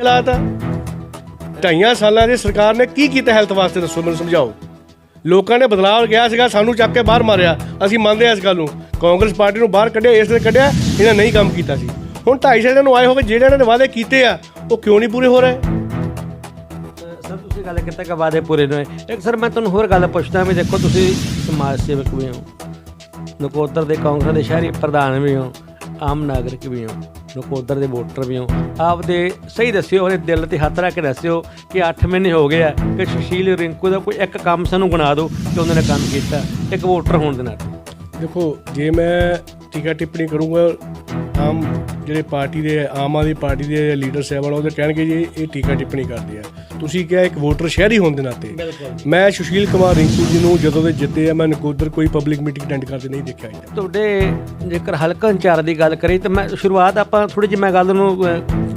ਹਾਲਾਤ ਆ। ਢਾਈਆਂ ਸਾਲਾਂ ਦੇ ਸਰਕਾਰ ਨੇ ਕੀ ਕੀਤਾ ਹੈਲਥ ਵਾਸਤੇ ਦੱਸੋ ਮੈਨੂੰ ਸਮਝਾਓ। ਲੋਕਾਂ ਨੇ ਬਦਲਾਅ ਗਿਆ ਸੀਗਾ, ਸਾਨੂੰ ਚੱਕ ਕੇ ਬਾਹਰ ਮਾਰਿਆ। ਅਸੀਂ ਮੰਨਦੇ ਹਾਂ ਇਸ ਗੱਲ ਨੂੰ। ਕਾਂਗਰਸ ਪਾਰਟੀ ਨੂੰ ਬਾਹਰ ਕੱਢਿਆ, ਇਸ ਲਈ ਕੱਢਿਆ, ਇਹਨਾਂ ਨਹੀਂ ਕੰਮ ਕੀਤਾ ਸੀ। ਹੁਣ ਢਾਈ ਸਾਲਾਂ ਨੂੰ ਆਏ ਹੋਵੇ, ਜਿਹੜੇ ਇਹਨਾਂ ਨੇ ਵਾਅਦੇ ਕੀਤੇ ਆ, ਉਹ ਕਿਉਂ ਨਹੀਂ ਪੂਰੇ ਹੋ ਰਹੇ? ਸਰ, ਤੁਸੀਂ ਗੱਲ ਕੀਤਾ ਕਿ ਵਾਅਦੇ ਪੂਰੇ ਨੇ? ਇੱਕ ਸਰ, ਮੈਂ ਤੁਹਾਨੂੰ ਹੋਰ ਗੱਲ ਪੁੱਛਦਾ ਵੀ ਦੇਖੋ, ਤੁਸੀਂ ਸਮਾਜ ਸੇਵਕ ਵੀ ਹੋ। ਨਕੋਦਰ ਦੇ ਕਾਂਗਰਸ ਦੇ ਸ਼ਹਿਰੀ ਪ੍ਰਧਾਨ ਵੀ ਹੋ, ਆਮ ਨਾਗਰਿਕ ਵੀ ਹੋ। ਨਕੋਦਰ ਦੇ ਵੋਟਰ ਵੀ ਹੋ। ਆਪਦੇ ਸਹੀ ਦੱਸਿਓ, ਉਹਦੇ ਦਿਲ ਤੇ ਹੱਥ ਰੱਖ ਕੇ ਦੱਸਿਓ ਕਿ 8 ਮਹੀਨੇ ਹੋ ਗਏ ਆ ਕਿ ਸੁਸ਼ੀਲ ਰਿੰਕੂ ਦਾ ਕੋਈ ਇੱਕ ਕੰਮ ਸਾਨੂੰ ਗਿਣਾ ਦਿਓ ਕਿ ਉਹਨਾਂ ਨੇ ਕੰਮ ਕੀਤਾ, ਇੱਕ ਵੋਟਰ ਹੋਣ ਦੇ ਨਾਤੇ। ਦੇਖੋ, ਜੇ ਮੈਂ ਟੀਕਾ ਟਿੱਪਣੀ ਕਰੂੰਗਾ, ਆਮ ਜਿਹੜੇ ਪਾਰਟੀ ਦੇ, ਆਮ ਆਦਮੀ ਪਾਰਟੀ ਦੇ ਲੀਡਰ ਸਾਹਿਬ ਸਾਹਿਬਾਨ ਉਹਦੇ ਕਹਿਣਗੇ ਜੀ, ਇਹ ਟੀਕਾ ਟਿੱਪਣੀ ਕਰਦੇ ਆ। ਤੁਸੀਂ ਕਿਹਾ ਇੱਕ ਵੋਟਰ ਸ਼ਹਿਰੀ ਹੋਣ ਦੇ ਨਾਤੇ। ਮੈਂ ਸੁਸ਼ੀਲ ਕੁਮਾਰ ਰਿੰਕੂ ਜੀ ਨੂੰ ਜਦੋਂ ਦੇ ਜਿੱਤੇ ਆ, ਮੈਂ ਨਕੋਦਰ ਕੋਈ ਪਬਲਿਕ ਮੀਟਿੰਗ ਅਟੈਂਡ ਕਰਦੇ ਨਹੀਂ ਦੇਖਿਆ ਅਜੇ ਤੁਹਾਡੇ ਜੇਕਰ ਹਲਕਾ ਇੰਚਾਰਜ ਦੀ ਗੱਲ ਕਰੀ ਤਾਂ ਮੈਂ ਸ਼ੁਰੂਆਤ ਆਪਾਂ ਥੋੜੀ ਜਿਹੀ ਮੈਂ ਗੱਲ ਨੂੰ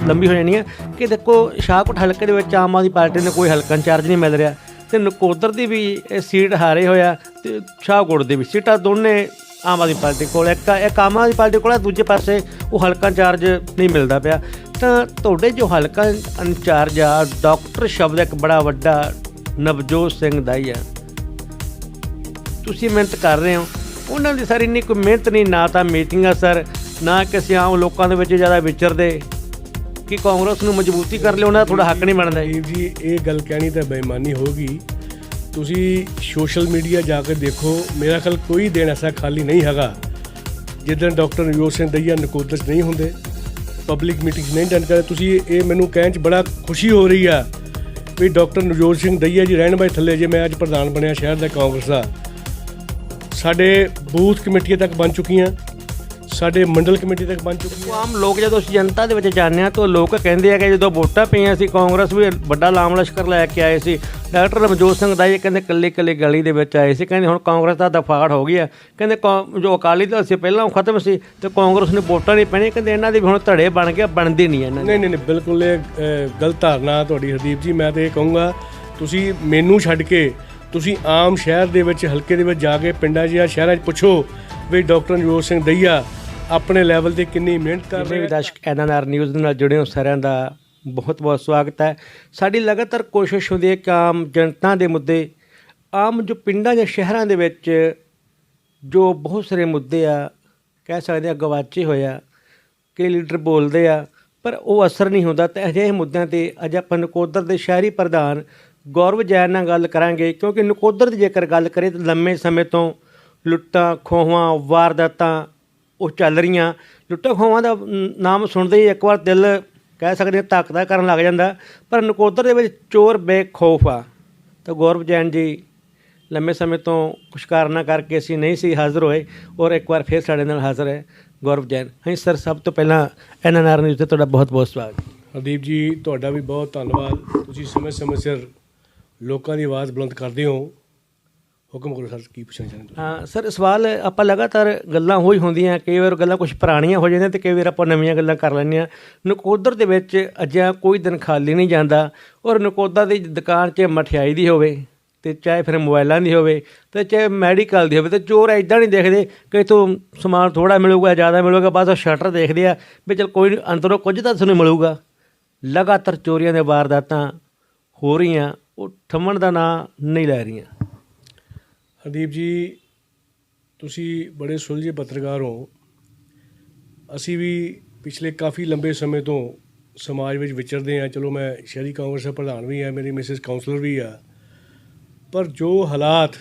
ਲੰਬੀ ਹੋ ਜਾਣੀ ਹੈ ਕਿ ਦੇਖੋ, ਸ਼ਾਹਕੋਟ ਹਲਕੇ ਦੇ ਵਿੱਚ ਆਮ ਆਦਮੀ ਪਾਰਟੀ ਨੇ ਕੋਈ ਹਲਕਾ ਇੰਚਾਰਜ ਨਹੀਂ ਮਿਲ ਰਿਹਾ ਤੇ ਨਕੋਦਰ ਦੀ ਵੀ ਸੀਟ ਹਾਰੇ ਹੋਇਆ ਤੇ ਸ਼ਾਹਕੋਟ ਦੀ ਵੀ ਸੀਟਾਂ ਦੋਨੇ ਆਮ ਆਦਮੀ ਪਾਰਟੀ ਕੋਲ। ਇੱਕ ਇੱਕ ਆਮ ਆਦਮੀ ਪਾਰਟੀ ਕੋਲ ਹੈ ਦੂਜੇ ਪਾਸੇ ਉਹ ਹਲਕਾ ਇੰਚਾਰਜ ਨਹੀਂ ਮਿਲਦਾ ਪਿਆ। ਤਾਂ ਤੁਹਾਡੇ ਜੋ ਹਲਕਾ ਇੰਚਾਰਜ ਆ, ਡਾਕਟਰ ਸ਼ਬਦ ਇੱਕ ਬੜਾ ਵੱਡਾ ਨਵਜੋਤ ਸਿੰਘ ਦਾਈ ਆ। ਤੁਸੀਂ ਮਿਹਨਤ ਕਰ ਰਹੇ ਹੋ। ਉਹਨਾਂ ਦੀ ਸਰ ਇੰਨੀ ਕੋਈ ਮਿਹਨਤ ਨਹੀਂ, ਨਾ ਤਾਂ ਮੀਟਿੰਗਾਂ ਸਰ, ਨਾ ਕਿਸੇ ਆਮ ਲੋਕਾਂ ਦੇ ਵਿੱਚ ਜ਼ਿਆਦਾ ਵਿਚਰਦੇ। ਕਿ ਕਾਂਗਰਸ ਨੂੰ ਮਜ਼ਬੂਤੀ ਕਰ ਲਿਓ, ਉਹਨਾਂ ਦਾ ਥੋੜਾ ਹੱਕ ਨਹੀਂ ਬਣਦਾ। ਜੀ ਵੀਰ ਜੀ, ਇਹ ਗੱਲ ਕਹਿਣੀ ਤਾਂ ਬੇਈਮਾਨੀ ਹੋਗੀ ਤੁਸੀਂ ਸੋਸ਼ਲ ਮੀਡੀਆ ਜਾ ਕੇ ਦੇਖੋ, ਮੇਰਾ ਖਿਆਲ ਕੋਈ ਦਿਨ ਐਸਾ ਖਾਲੀ ਨਹੀਂ ਹੈਗਾ ਜਿੱਦਣ ਡਾਕਟਰ ਨਵਜੋਤ ਸਿੰਘ ਦਈਆ ਨਕੋਦਰ ਨਹੀਂ ਹੁੰਦੇ ਪਬਲਿਕ ਮੀਟਿੰਗਸ ਨਹੀਂ ਅਟੈਂਡ ਕਰਦੇ। ਤੁਸੀਂ ਇਹ ਮੈਨੂੰ ਕਹਿਣ 'ਚ ਬੜਾ ਖੁਸ਼ੀ ਹੋ ਰਹੀ ਆ ਵੀ ਡਾਕਟਰ ਨਵਜੋਤ ਸਿੰਘ ਦਈਆ ਜੀ ਰਹਿਣ ਬਾਈ ਥੱਲੇ ਜੇ ਮੈਂ ਅੱਜ ਪ੍ਰਧਾਨ ਬਣਿਆ ਸ਼ਹਿਰ ਦਾ ਕਾਂਗਰਸ ਦਾ। ਸਾਡੇ ਬੂਥ ਕਮੇਟੀਆਂ ਤੱਕ ਬਣ ਚੁੱਕੀਆਂ। ਸਾਡੇ ਮੰਡਲ ਕਮੇਟੀ ਤੱਕ ਬਣ ਚੁੱਕੀਆਂ ਉਹ ਆਮ ਲੋਕ ਜਦੋਂ ਅਸੀਂ ਜਨਤਾ ਦੇ ਵਿੱਚ ਜਾਂਦੇ ਆ ਤਾਂ ਲੋਕ ਕਹਿੰਦੇ ਆ ਕਿ ਜਦੋਂ ਵੋਟਾਂ ਪਈਆਂ ਸੀ ਕਾਂਗਰਸ ਵੀ ਵੱਡਾ ਲਾਮ ਲਸ਼ਕਰ ਲੈ ਕੇ ਆਏ ਸੀ। ਡਾਕਟਰ ਰਮਜੋਤ ਸਿੰਘ ਦਾ ਇਹ ਕਹਿੰਦੇ ਕੱਲੇ ਕੱਲੇ ਗਲੀ ਦੇ ਵਿੱਚ ਆਏ ਸੀ। ਕਹਿੰਦੇ ਹੁਣ ਕਾਂਗਰਸ ਦਾ ਦਫਾੜ ਹੋ ਗਿਆ। ਕਹਿੰਦੇ ਜੋ ਅਕਾਲੀ ਦਲ ਸੀ ਪਹਿਲਾਂ ਉਹ ਖਤਮ ਸੀ ਤੇ ਕਾਂਗਰਸ ਨੂੰ ਵੋਟਾਂ ਨਹੀਂ ਪੈਣੀਆਂ। ਕਹਿੰਦੇ ਇਹਨਾਂ ਦੇ ਵੀ ਹੁਣ ਧੜੇ ਬਣ ਗਿਆ ਬਣਦੇ ਨਹੀਂ ਇਹਨਾਂ ਨਹੀਂ ਨਹੀਂ ਨਹੀਂ ਬਿਲਕੁਲ ਇਹ ਗਲਤ ਧਾਰਨਾ ਤੁਹਾਡੀ ਹਰਦੀਪ ਜੀ। ਮੈਂ ਤੇ ਇਹ ਕਹੂੰਗਾ ਤੁਸੀਂ ਮੈਨੂੰ ਛੱਡ ਕੇ ਤੁਸੀਂ ਆਮ ਸ਼ਹਿਰ ਦੇ ਵਿੱਚ ਹਲਕੇ ਦੇ ਵਿੱਚ ਜਾ ਕੇ ਪਿੰਡਾਂ 'ਚ ਜਾਂ ਸ਼ਹਿਰਾਂ 'ਚ ਪੁੱਛੋ ਵੀ ਡਾਕਟਰ ਨਵਜੋਤ ਸਿੰਘ ਦਈਆ ਆਪਣੇ ਲੈਵਲ ਤੇ ਕਿੰਨੀ ਮਿਹਨਤ ਕਰ ਰਹੇ ਵੀ ਦਰਸ਼ਕ ਐਨਐਨਆਰ ਨਿਊਜ਼ ਦੇ ਨਾਲ ਜੁੜੇ ਹੋ ਸਾਰਿਆਂ ਦਾ ਬਹੁਤ ਬਹੁਤ ਸਵਾਗਤ ਹੈ। ਸਾਡੀ ਲਗਾਤਾਰ ਕੋਸ਼ਿਸ਼ ਹੁੰਦੀ ਹੈ ਕਿ ਆਮ ਜਨਤਾ ਦੇ ਮੁੱਦੇ ਆਮ ਜੋ ਪਿੰਡਾਂ ਜਾਂ ਸ਼ਹਿਰਾਂ ਦੇ ਵਿੱਚ ਜੋ ਬਹੁਤ ਸਾਰੇ ਮੁੱਦੇ ਆ ਕਹਿ ਸਕਦੇ ਆ ਗਵਾਚੇ ਹੋਏ ਆ ਕਿ ਲੀਡਰ ਬੋਲਦੇ ਆ ਪਰ ਉਹ ਅਸਰ ਨਹੀਂ ਹੁੰਦਾ। ਤੇ ਅਜਿਹੇ ਮੁੱਦਿਆਂ ਤੇ ਅੱਜ ਆਪਾਂ ਨਕੋਦਰ ਦੇ ਸ਼ਹਿਰੀ ਪ੍ਰਧਾਨ ਗੌਰਵ ਜੈਨ ਨਾਲ ਗੱਲ ਕਰਾਂਗੇ ਕਿਉਂਕਿ ਨਕੋਦਰ ਦੀ ਜੇਕਰ ਗੱਲ ਕਰੇ ਤਾਂ ਲੰਮੇ ਸਮੇਂ ਤੋਂ ਲੁੱਟਾਂ ਖੋਹਾਂ ਵਾਰਦਾਤਾਂ ਉਹ ਚੱਲ ਰਹੀਆਂ। ਲੁੱਟਾਂ ਖੋਹਾਂ ਦਾ ਨ- ਨਾਮ ਸੁਣਦੇ ਹੀ ਇੱਕ ਵਾਰ ਦਿਲ ਕਹਿ ਸਕਦੇ ਹਾਂ ਧੱਕਦਾ ਕਰਨ ਲੱਗ ਜਾਂਦਾ। ਪਰ ਨਕੋਦਰ ਦੇ ਵਿੱਚ ਚੋਰ ਬੇਖੌਫ ਆ। ਤਾਂ ਗੌਰਵ ਜੈਨ ਜੀ, ਲੰਮੇ ਸਮੇਂ ਤੋਂ ਕੁਛ ਕਾਰਨਾਂ ਕਰਕੇ ਅਸੀਂ ਨਹੀਂ ਸੀ ਹਾਜ਼ਰ ਹੋਏ ਔਰ ਇੱਕ ਵਾਰ ਫਿਰ ਸਾਡੇ ਨਾਲ ਹਾਜ਼ਰ ਹੈ ਗੌਰਵ ਜੈਨ। ਹਾਂ ਸਰ, ਸਭ ਤੋਂ ਪਹਿਲਾਂ ਐਨਐਨਆਰ ਨਿਊਜ਼ ਤੇ ਤੁਹਾਡਾ ਬਹੁਤ ਬਹੁਤ ਸਵਾਗਤ। ਹਰਦੀਪ ਜੀ, ਤੁਹਾਡਾ ਵੀ ਬਹੁਤ ਧੰਨਵਾਦ। ਤੁਸੀਂ ਸਮੇਂ ਸਮੇਂ ਸਿਰ ਲੋਕਾਂ ਦੀ ਆਵਾਜ਼ ਬੁਲੰਦ ਕਰਦੇ ਹੋ। ਹੁਕਮ ਕਰੋ ਸਰ ਕੀ ਪੁੱਛਣਾ ਚਾਹੁੰਦੇ ਹਾਂ ਸਰ ਸਵਾਲ ਆਪਾਂ ਲਗਾਤਾਰ ਗੱਲਾਂ ਹੋਈ ਹੁੰਦੀਆਂ ਕਈ ਵਾਰ ਗੱਲਾਂ ਕੁਝ ਪੁਰਾਣੀਆਂ ਹੋ ਜਾਂਦੀਆਂ ਤੇ ਕਈ ਵਾਰ ਆਪਾਂ ਨਵੀਆਂ ਗੱਲਾਂ ਕਰ ਲੈਂਦੇ ਆ ਨਕੋਦਰ ਦੇ ਵਿੱਚ ਅਜਿਹਾ ਕੋਈ ਦਿਨ ਖਾਲੀ ਨਹੀਂ ਜਾਂਦਾ ਔਰ ਨਕੋਦਰ ਦੀ ਦੁਕਾਨ 'ਚ ਮਠਿਆਈ ਦੀ ਹੋਵੇ ਤੇ ਚਾਹੇ ਫਿਰ ਮੋਬਾਈਲਾਂ ਦੀ ਹੋਵੇ ਤੇ ਚਾਹੇ ਮੈਡੀਕਲ ਦੀ ਹੋਵੇ ਤੇ ਚੋਰ ਐਦਾਂ ਨਹੀਂ ਦੇਖਦੇ ਕਿ ਇਥੋਂ ਸਮਾਨ ਥੋੜਾ ਮਿਲੂਗਾ ਜ਼ਿਆਦਾ ਮਿਲੂਗਾ ਬਸ ਉਹ ਸ਼ਟਰ ਦੇਖਦੇ ਆ ਵੀ ਚਲ ਕੋਈ ਨੀ, ਅੰਦਰੋਂ ਕੁਝ ਤਾਂ ਤੁਹਾਨੂੰ ਮਿਲੂਗਾ। ਲਗਾਤਾਰ ਚੋਰੀਆਂ ਦੇ ਵਾਰਦਾਤਾਂ ਹੋ ਰਹੀਆਂ ਉਹ ਥੰਮਣ ਦਾ ਨਾਂ ਨਹੀਂ ਲੈ ਰਹੀਆਂ। ਹਰਦੀਪ ਜੀ, ਤੁਸੀਂ ਬੜੇ ਸੁਲਝੇ ਪੱਤਰਕਾਰ ਹੋ। ਅਸੀਂ ਵੀ ਪਿਛਲੇ ਕਾਫੀ ਲੰਬੇ ਸਮੇਂ ਤੋਂ ਸਮਾਜ ਵਿੱਚ ਵਿਚਰਦੇ ਆ ਚਲੋ, ਮੈਂ ਸ਼ਹਿਰੀ ਕਾਂਗਰਸ ਦਾ ਪ੍ਰਧਾਨ ਵੀ ਆ ਮੇਰੀ ਮਿਸਿਸ ਕਾਉਂਸਲਰ ਵੀ ਆ ਪਰ ਜੋ ਹਾਲਾਤ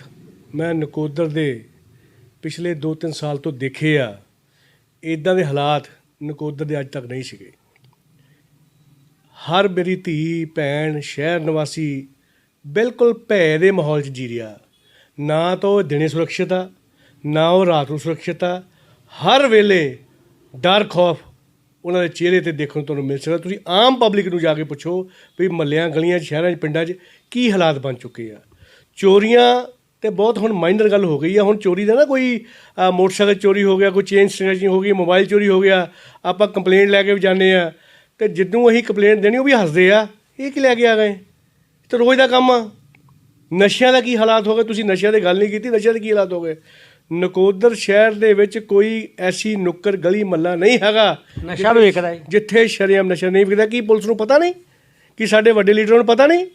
ਮੈਂ ਨਕੋਦਰ ਦੇ ਪਿਛਲੇ 2-3 ਸਾਲ ਤੋਂ ਦੇਖੇ ਆ ਇਦਾਂ ਦੇ ਹਾਲਾਤ ਨਕੋਦਰ ਦੇ ਅੱਜ ਤੱਕ ਨਹੀਂ ਸੀਗੇ। ਹਰ ਮੇਰੀ ਧੀ, ਭੈਣ, ਸ਼ਹਿਰ ਨਿਵਾਸੀ ਬਿਲਕੁਲ ਭੈ ਦੇ ਮਾਹੌਲ 'ਚ ਜੀ ਰਿਹਾ। ਨਾ ਤਾਂ ਉਹ ਦਿਨੇ ਸੁਰੱਖਿਅਤ ਆ, ਨਾ ਉਹ ਰਾਤ ਨੂੰ ਸੁਰੱਖਿਅਤ ਆ। ਹਰ ਵੇਲੇ ਡਰ, ਖੌਫ ਉਹਨਾਂ ਦੇ ਚਿਹਰੇ ਤੇ ਦੇਖਣ ਨੂੰ ਤੁਹਾਨੂੰ ਮਿਲ ਸਕਦਾ। ਤੁਸੀਂ ਆਮ ਪਬਲਿਕ ਨੂੰ ਜਾ ਕੇ ਪੁੱਛੋ ਵੀ ਮੱਲਿਆਂ, ਗਲੀਆਂ 'ਚ, ਸ਼ਹਿਰਾਂ 'ਚ, ਪਿੰਡਾਂ 'ਚ ਕੀ ਹਾਲਾਤ ਬਣ ਚੁੱਕੇ ਆ। ਚੋਰੀਆਂ ਤੇ ਬਹੁਤ ਹੁਣ ਮਾਈਨਰ ਗੱਲ ਹੋ ਗਈ ਆ। ਹੁਣ ਚੋਰੀ ਦਾ ਨਾ ਕੋਈ ਮੋਟਰਸਾਈਕਲ ਚੋਰੀ ਹੋ ਗਿਆ, ਕੋਈ ਚੇਨ ਸਨੈਚਿੰਗ ਹੋ ਗਈ, ਮੋਬਾਈਲ ਚੋਰੀ ਹੋ ਗਿਆ, ਆਪਾਂ ਕੰਪਲੇਂਟ ਲੈ ਕੇ ਵੀ ਜਾਂਦੇ ਆ। ਤੇ ਜਿੱਦੋਂ ਅਸੀਂ ਕੰਪਲੇਂਟ ਦੇਣੀ, ਉਹ ਵੀ ਹੱਸਦੇ ਆ। ਇਹ ਕੀ ਲੈ ਕੇ ਆ ਗਏ? ਤੇ ਰੋਜ਼ ਦਾ ਕੰਮ ਆ। ਨਸ਼ਿਆਂ ਦਾ ਕੀ ਹਾਲਾਤ ਹੋ ਗਏ? ਤੁਸੀਂ ਨਸ਼ਿਆਂ ਦੀ ਗੱਲ ਨਹੀਂ ਕੀਤੀ ਨਸ਼ਿਆਂ ਦੇ ਕੀ ਹਾਲਾਤ ਹੋ ਗਏ? ਨਕੋਦਰ ਸ਼ਹਿਰ ਦੇ ਵਿੱਚ ਕੋਈ ਐਸੀ ਨੁੱਕਰ ਗਲੀ ਮੱਲਾ ਨਹੀਂ ਹੈਗਾ ਨਸ਼ਾ ਵੀ ਵਿਕਦਾ ਹੈ। ਜਿੱਥੇ ਸ਼ਰੇਆਮ ਨਸ਼ਾ ਨਹੀਂ ਵਿਕਦਾ। ਕੀ ਪੁਲਿਸ ਨੂੰ ਪਤਾ ਨਹੀਂ? ਕਿ ਸਾਡੇ ਵੱਡੇ ਲੀਡਰਾਂ ਨੂੰ ਪਤਾ ਨਹੀਂ?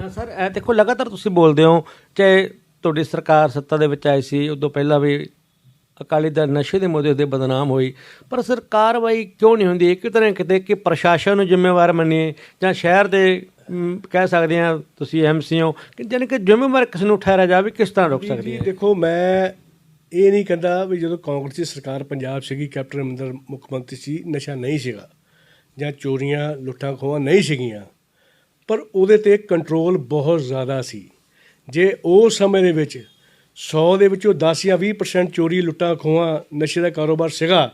ਹਾਂ ਸਰ ਇਹ ਦੇਖੋ ਲਗਾਤਾਰ ਤੁਸੀਂ ਬੋਲਦੇ ਹੋ ਚਾਹੇ ਤੁਹਾਡੀ ਸਰਕਾਰ ਸੱਤਾ ਦੇ ਵਿੱਚ ਆਈ ਸੀ ਉਦੋਂ ਪਹਿਲਾਂ ਵੀ ਅਕਾਲੀ ਦਲ ਨਸ਼ੇ ਦੇ ਮੁੱਦੇ ਤੇ ਬਦਨਾਮ ਹੋਈ ਪਰ ਸਰ ਕਾਰਵਾਈ ਕਿਉਂ ਨਹੀਂ ਹੁੰਦੀ? ਇੱਕ ਤਰ੍ਹਾਂ ਕਿਤੇ ਕਿ ਪ੍ਰਸ਼ਾਸਨ ਨੂੰ ਜ਼ਿੰਮੇਵਾਰ ਮੰਨੀਏ ਜਾਂ ਸ਼ਹਿਰ ਦੇ ਕਹਿ ਸਕਦੇ ਆ ਤੁਸੀਂ ਐਮਸੀ ਹੋ ਕਿ ਜਾਣੀ ਕਿ ਜ਼ਿੰਮੇਵਾਰ ਕਿਸ ਨੂੰ ਠਹਿਰਿਆ ਜਾਵੇ ਕਿਸ ਤਰ੍ਹਾਂ ਰੁਕ ਸਕਦੀ ਹੈ? ਦੇਖੋ ਮੈਂ ਇਹ ਨਹੀਂ ਕਹਿੰਦਾ ਵੀ ਜਦੋਂ ਕਾਂਗਰਸ ਦੀ ਸਰਕਾਰ ਪੰਜਾਬ ਸੀਗੀ ਕੈਪਟਨ ਅਮਰਿੰਦਰ ਮੁੱਖ ਮੰਤਰੀ ਸੀ ਨਸ਼ਾ ਨਹੀਂ ਸੀਗਾ ਜਾਂ ਚੋਰੀਆਂ ਲੁੱਟਾਂ ਖੋਹਾਂ ਨਹੀਂ ਸੀਗੀਆਂ ਪਰ ਉਹਦੇ ਤੇ ਕੰਟਰੋਲ ਬਹੁਤ ਜ਼ਿਆਦਾ ਸੀ। ਜੇ ਉਸ ਸਮੇਂ ਦੇ ਵਿੱਚ 100 ਦੇ ਵਿੱਚੋਂ 10 ਜਾਂ 20% ਚੋਰੀ ਲੁੱਟਾਂ ਖੋਹਾਂ ਨਸ਼ੇ ਦਾ ਕਾਰੋਬਾਰ ਸੀਗਾ।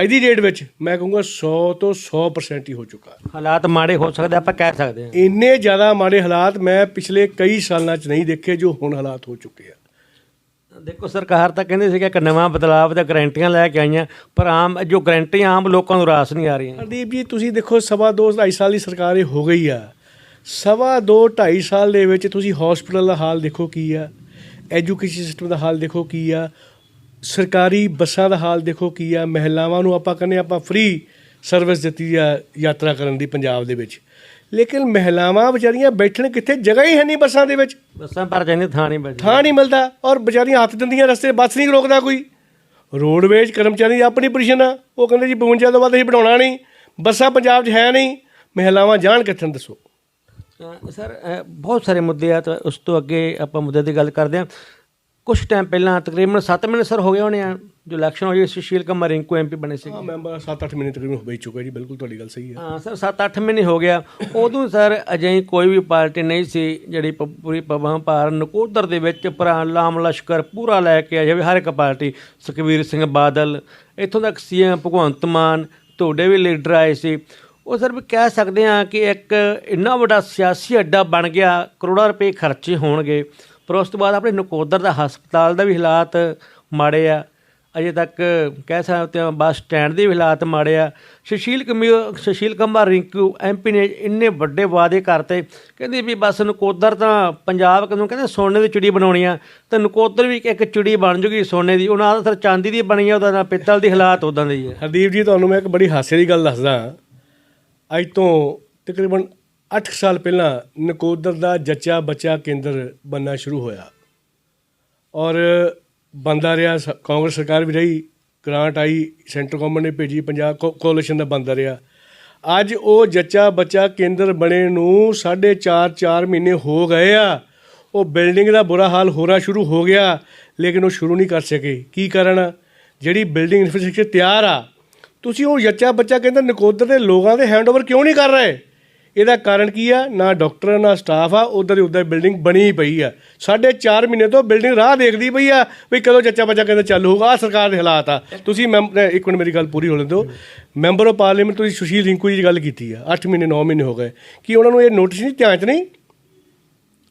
ਅੱਜ ਦੀ ਡੇਟ ਵਿੱਚ ਮੈਂ ਕਹੂੰਗਾ 100 ਤੋਂ 100% ਹੀ ਹੋ ਚੁੱਕਾ। ਹਾਲਾਤ ਮਾੜੇ ਹੋ ਸਕਦੇ ਆਪਾਂ ਕਹਿ ਸਕਦੇ ਹਾਂ ਇੰਨੇ ਜ਼ਿਆਦਾ ਮਾੜੇ ਹਾਲਾਤ ਮੈਂ ਪਿਛਲੇ ਕਈ ਸਾਲਾਂ 'ਚ ਨਹੀਂ ਦੇਖੇ ਜੋ ਹੁਣ ਹਾਲਾਤ ਹੋ ਚੁੱਕੇ ਆ। ਦੇਖੋ ਸਰਕਾਰ ਤਾਂ ਕਹਿੰਦੇ ਸੀਗਾ ਕਿ ਨਵਾਂ ਬਦਲਾਵ ਦਾ ਗਰੰਟੀਆਂ ਲੈ ਕੇ ਆਈਆਂ ਪਰ ਆਮ ਜੋ ਗਰੰਟੀਆਂ ਆਮ ਲੋਕਾਂ ਨੂੰ ਰਾਸ ਨਹੀਂ ਆ ਰਹੀਆਂ। ਹਰਦੀਪ ਜੀ ਤੁਸੀਂ ਦੇਖੋ ਸਵਾ ਦੋ ਢਾਈ ਸਾਲ ਦੀ ਸਰਕਾਰ ਇਹ ਹੋ ਗਈ ਆ। ਸਵਾ ਦੋ ਢਾਈ ਸਾਲ ਦੇ ਵਿੱਚ ਤੁਸੀਂ ਹਸਪੀਟਲ ਦਾ ਹਾਲ ਦੇਖੋ ਕੀ ਆ। ਐਜੂਕੇਸ਼ਨ ਸਿਸਟਮ ਦਾ ਹਾਲ ਦੇਖੋ ਕੀ ਆ ਸਰਕਾਰੀ ਬੱਸਾਂ ਦਾ ਹਾਲ ਦੇਖੋ ਕੀ ਆ ਮਹਿਲਾਵਾਂ ਨੂੰ ਆਪਾਂ ਕਹਿੰਦੇ ਆਪਾਂ ਫ੍ਰੀ ਸਰਵਿਸ ਦਿੱਤੀ ਆ ਯਾਤਰਾ ਕਰਨ ਦੀ ਪੰਜਾਬ ਦੇ ਵਿੱਚ। ਲੇਕਿਨ ਮਹਿਲਾਵਾਂ ਵਿਚਾਰੀਆਂ ਬੈਠਣ ਕਿੱਥੇ? ਜਗ੍ਹਾ ਹੀ ਹੈ ਨਹੀਂ ਬੱਸਾਂ ਦੇ ਵਿੱਚ। ਬੱਸਾਂ ਪਰ ਜਾਂਦੇ ਥਾਂ ਨਹੀਂ ਬਚਦੀ ਥਾਂ ਨਹੀਂ ਮਿਲਦਾ ਔਰ ਵਿਚਾਰੀਆਂ ਹੱਥ ਦਿੰਦੀਆਂ ਰਸਤੇ ਬੱਸ ਨਹੀਂ ਰੋਕਦਾ ਕੋਈ। ਰੋਡਵੇਜ ਕਰਮਚਾਰੀ ਆਪਣੀ ਪੋਜੀਸ਼ਨ ਆ ਉਹ ਕਹਿੰਦੇ ਜੀ 52 ਤੋਂ ਬਾਅਦ ਅਸੀਂ ਬਣਾਉਣਾ ਨਹੀਂ ਬੱਸਾਂ ਪੰਜਾਬ 'ਚ ਹੈ ਨਹੀਂ ਮਹਿਲਾਵਾਂ ਜਾਣ ਕਿੱਥੇ ਦੱਸੋ। ਸਰ ਬਹੁਤ ਸਾਰੇ ਮੁੱਦੇ ਆ ਤਾਂ ਉਸ ਤੋਂ ਅੱਗੇ ਆਪਾਂ ਮੁੱਦੇ ਦੀ ਗੱਲ ਕਰਦੇ ਹਾਂ। ਕੁਝ ਟਾਈਮ ਪਹਿਲਾਂ ਤਕਰੀਬਨ 7 ਮਹੀਨੇ ਸਰ ਹੋ ਗਏ ਹੋਣੇ ਆ ਜੋ ਇਲੈਕਸ਼ਨ ਹੋਈ ਸੁਸ਼ੀਲ ਕੁਮਾਰ ਰਿੰਕੂ ਐਮਪੀ ਬਣੇ ਸੀ ਹਾਂ ਮੈਂਬਰ 7-8 ਮਹੀਨੇ ਤਕਰੀਬਨ ਹੋ ਹੀ ਚੁੱਕਾ ਜੀ ਬਿਲਕੁਲ ਤੁਹਾਡੀ ਗੱਲ ਸਹੀ ਹੈ। ਹਾਂ ਸਰ 7-8 ਮਹੀਨੇ ਹੋ ਗਿਆ। ਉਦੋਂ ਸਰ ਅਜਿਹੀ ਕੋਈ ਵੀ ਪਾਰਟੀ ਨਹੀਂ ਸੀ ਜਿਹੜੀ ਪੂਰੀ ਪਵਾਂ ਭਾਰ ਨਕੋਦਰ ਦੇ ਵਿੱਚ ਪ੍ਰਾਣ ਲਾਮ ਲਸ਼ਕਰ ਪੂਰਾ ਲੈ ਕੇ ਆ ਜਾਵੇ ਹਰ ਇੱਕ ਪਾਰਟੀ ਸੁਖਬੀਰ ਸਿੰਘ ਬਾਦਲ ਇੱਥੋਂ ਤੱਕ ਸੀਐਮ ਭਗਵੰਤ ਮਾਨ ਤੁਹਾਡੇ ਵੀ ਲੀਡਰ ਆਏ ਸੀ। ਉਹ ਸਰ ਵੀ ਕਹਿ ਸਕਦੇ ਆ ਕਿ ਇੱਕ ਇੰਨਾ ਵੱਡਾ ਸਿਆਸੀ ਅੱਡਾ ਬਣ ਗਿਆ, ਕਰੋੜਾਂ ਰੁਪਏ ਖਰਚੇ ਹੋਣਗੇ, ਪਰ ਉਸ ਤੋਂ ਬਾਅਦ ਆਪਣੇ ਨਕੋਦਰ ਦਾ ਹਸਪਤਾਲ ਦਾ ਵੀ ਹਾਲਾਤ ਮਾੜੇ ਆ। ਅਜੇ ਤੱਕ ਕਹਿ ਸਕਦੇ ਹਾਂ ਬੱਸ ਸਟੈਂਡ ਦੇ ਵੀ ਹਾਲਾਤ ਮਾੜੇ ਆ। ਸੁਸ਼ੀਲ ਕਮੀ ਸੁਸ਼ੀਲ ਕੁਮਾਰ ਰਿੰਕੂ ਐਮਪੀ ਨੇ ਇੰਨੇ ਵੱਡੇ ਵਾਅਦੇ ਕਰਤੇ। ਕਹਿੰਦੇ ਵੀ ਬਸ ਨਕੋਦਰ ਤਾਂ ਪੰਜਾਬ ਕਦੋਂ ਕਹਿੰਦੇ ਸੋਨੇ ਦੀ ਚਿੜੀ ਬਣਾਉਣੀ ਆ, ਤਾਂ ਨਕੋਦਰ ਵੀ ਇੱਕ ਚਿੜੀ ਬਣ ਜੂਗੀ ਸੋਨੇ ਦੀ। ਉਹਨਾਂ ਦਾ ਸਰ ਚਾਂਦੀ ਦੀ ਬਣੀ ਆ, ਉਹਦਾ ਨਾ ਪਿੱਤਲ ਦੀ ਹਾਲਾਤ ਉਦਾਂ ਦੀ ਹੀ ਹਰਦੀਪ ਜੀ, ਤੁਹਾਨੂੰ ਮੈਂ ਇੱਕ ਬੜੀ ਹਾਸੇ ਦੀ ਗੱਲ ਦੱਸਦਾ ਅੱਜ ਤੋਂ ਤਕਰੀਬਨ 8 ਸਾਲ ਪਹਿਲਾਂ ਨਕੋਦਰ ਦਾ ਜੱਚਾ ਬੱਚਾ ਕੇਂਦਰ ਬੰਨਾ ਸ਼ੁਰੂ ਹੋਇਆ। ਔਰ ਬੰਦਾ ਰਿਹਾ, ਸ- ਕਾਂਗਰਸ ਸਰਕਾਰ ਵੀ ਰਹੀ ਗ੍ਰਾਂਟ ਆਈ ਸੈਂਟਰ ਗਵਰਨਮੈਂਟ ਨੇ ਭੇਜੀ, ਪੰਜਾਬ ਕੋਲੀਸ਼ਨ ਦਾ ਬੰਦਾ ਰਿਹਾ। ਅੱਜ ਉਹ ਜੱਚਾ ਬੱਚਾ ਕੇਂਦਰ ਬਣੇ ਨੂੰ 4.5 4 ਮਹੀਨੇ ਹੋ ਗਏ ਆ। ਉਹ ਬਿਲਡਿੰਗ ਦਾ ਬੁਰਾ ਹਾਲ ਹੋਣਾ ਸ਼ੁਰੂ ਹੋ ਗਿਆ, ਲੇਕਿਨ ਉਹ ਸ਼ੁਰੂ ਨਹੀਂ ਕਰ ਸਕੇ। ਕੀ ਕਾਰਨ ਜਿਹੜੀ ਬਿਲਡਿੰਗ ਇਨਫਰਾਸਟ੍ਰਕਚਰ ਤਿਆਰ ਆ ਤੁਸੀਂ ਉਹ ਜੱਚਾ ਬੱਚਾ ਕਹਿੰਦਾ ਨਕੋਦਰ ਦੇ ਲੋਕਾਂ ਦੇ ਹੈਂਡਓਵਰ ਕਿਉਂ ਨਹੀਂ ਕਰ ਰਹੇ? ਇਹਦਾ ਕਾਰਨ ਕੀ ਆ? ਨਾ ਡਾਕਟਰ ਨਾ ਸਟਾਫ ਆ, ਉਧਰ ਦੀ ਉਧਰ ਬਿਲਡਿੰਗ ਬਣੀ ਹੀ ਪਈ ਆ। ਸਾਢੇ 4 ਮਹੀਨੇ ਤੋਂ ਬਿਲਡਿੰਗ ਰਾਹ ਦੇਖਦੀ ਪਈ ਆ ਵੀ ਕਦੋਂ ਜੱਚਾ ਬੱਚਾ ਕਹਿੰਦਾ ਚਾਲੂ ਹੋਊਗਾ ਆ ਸਰਕਾਰ ਦੇ ਹਾਲਾਤ ਆ। ਤੁਸੀਂ ਮੈਂ ਇੱਕ ਮਿੰਟ ਮੇਰੀ ਗੱਲ ਪੂਰੀ ਹੋ ਲੈਣ ਦਿਓ ਮੈਂਬਰ ਆਫ ਪਾਰਲੀਮੈਂਟ ਤੁਸੀਂ ਸੁਸ਼ੀਲ ਰਿੰਕੂ ਜੀ ਦੀ ਗੱਲ ਕੀਤੀ ਆ। 8 ਮਹੀਨੇ 9 ਮਹੀਨੇ ਹੋ ਗਏ। ਕੀ ਉਹਨਾਂ ਨੂੰ ਇਹ ਨੋਟਿਸ ਨਹੀਂ, ਧਿਆਨ ਚ ਨਹੀਂ?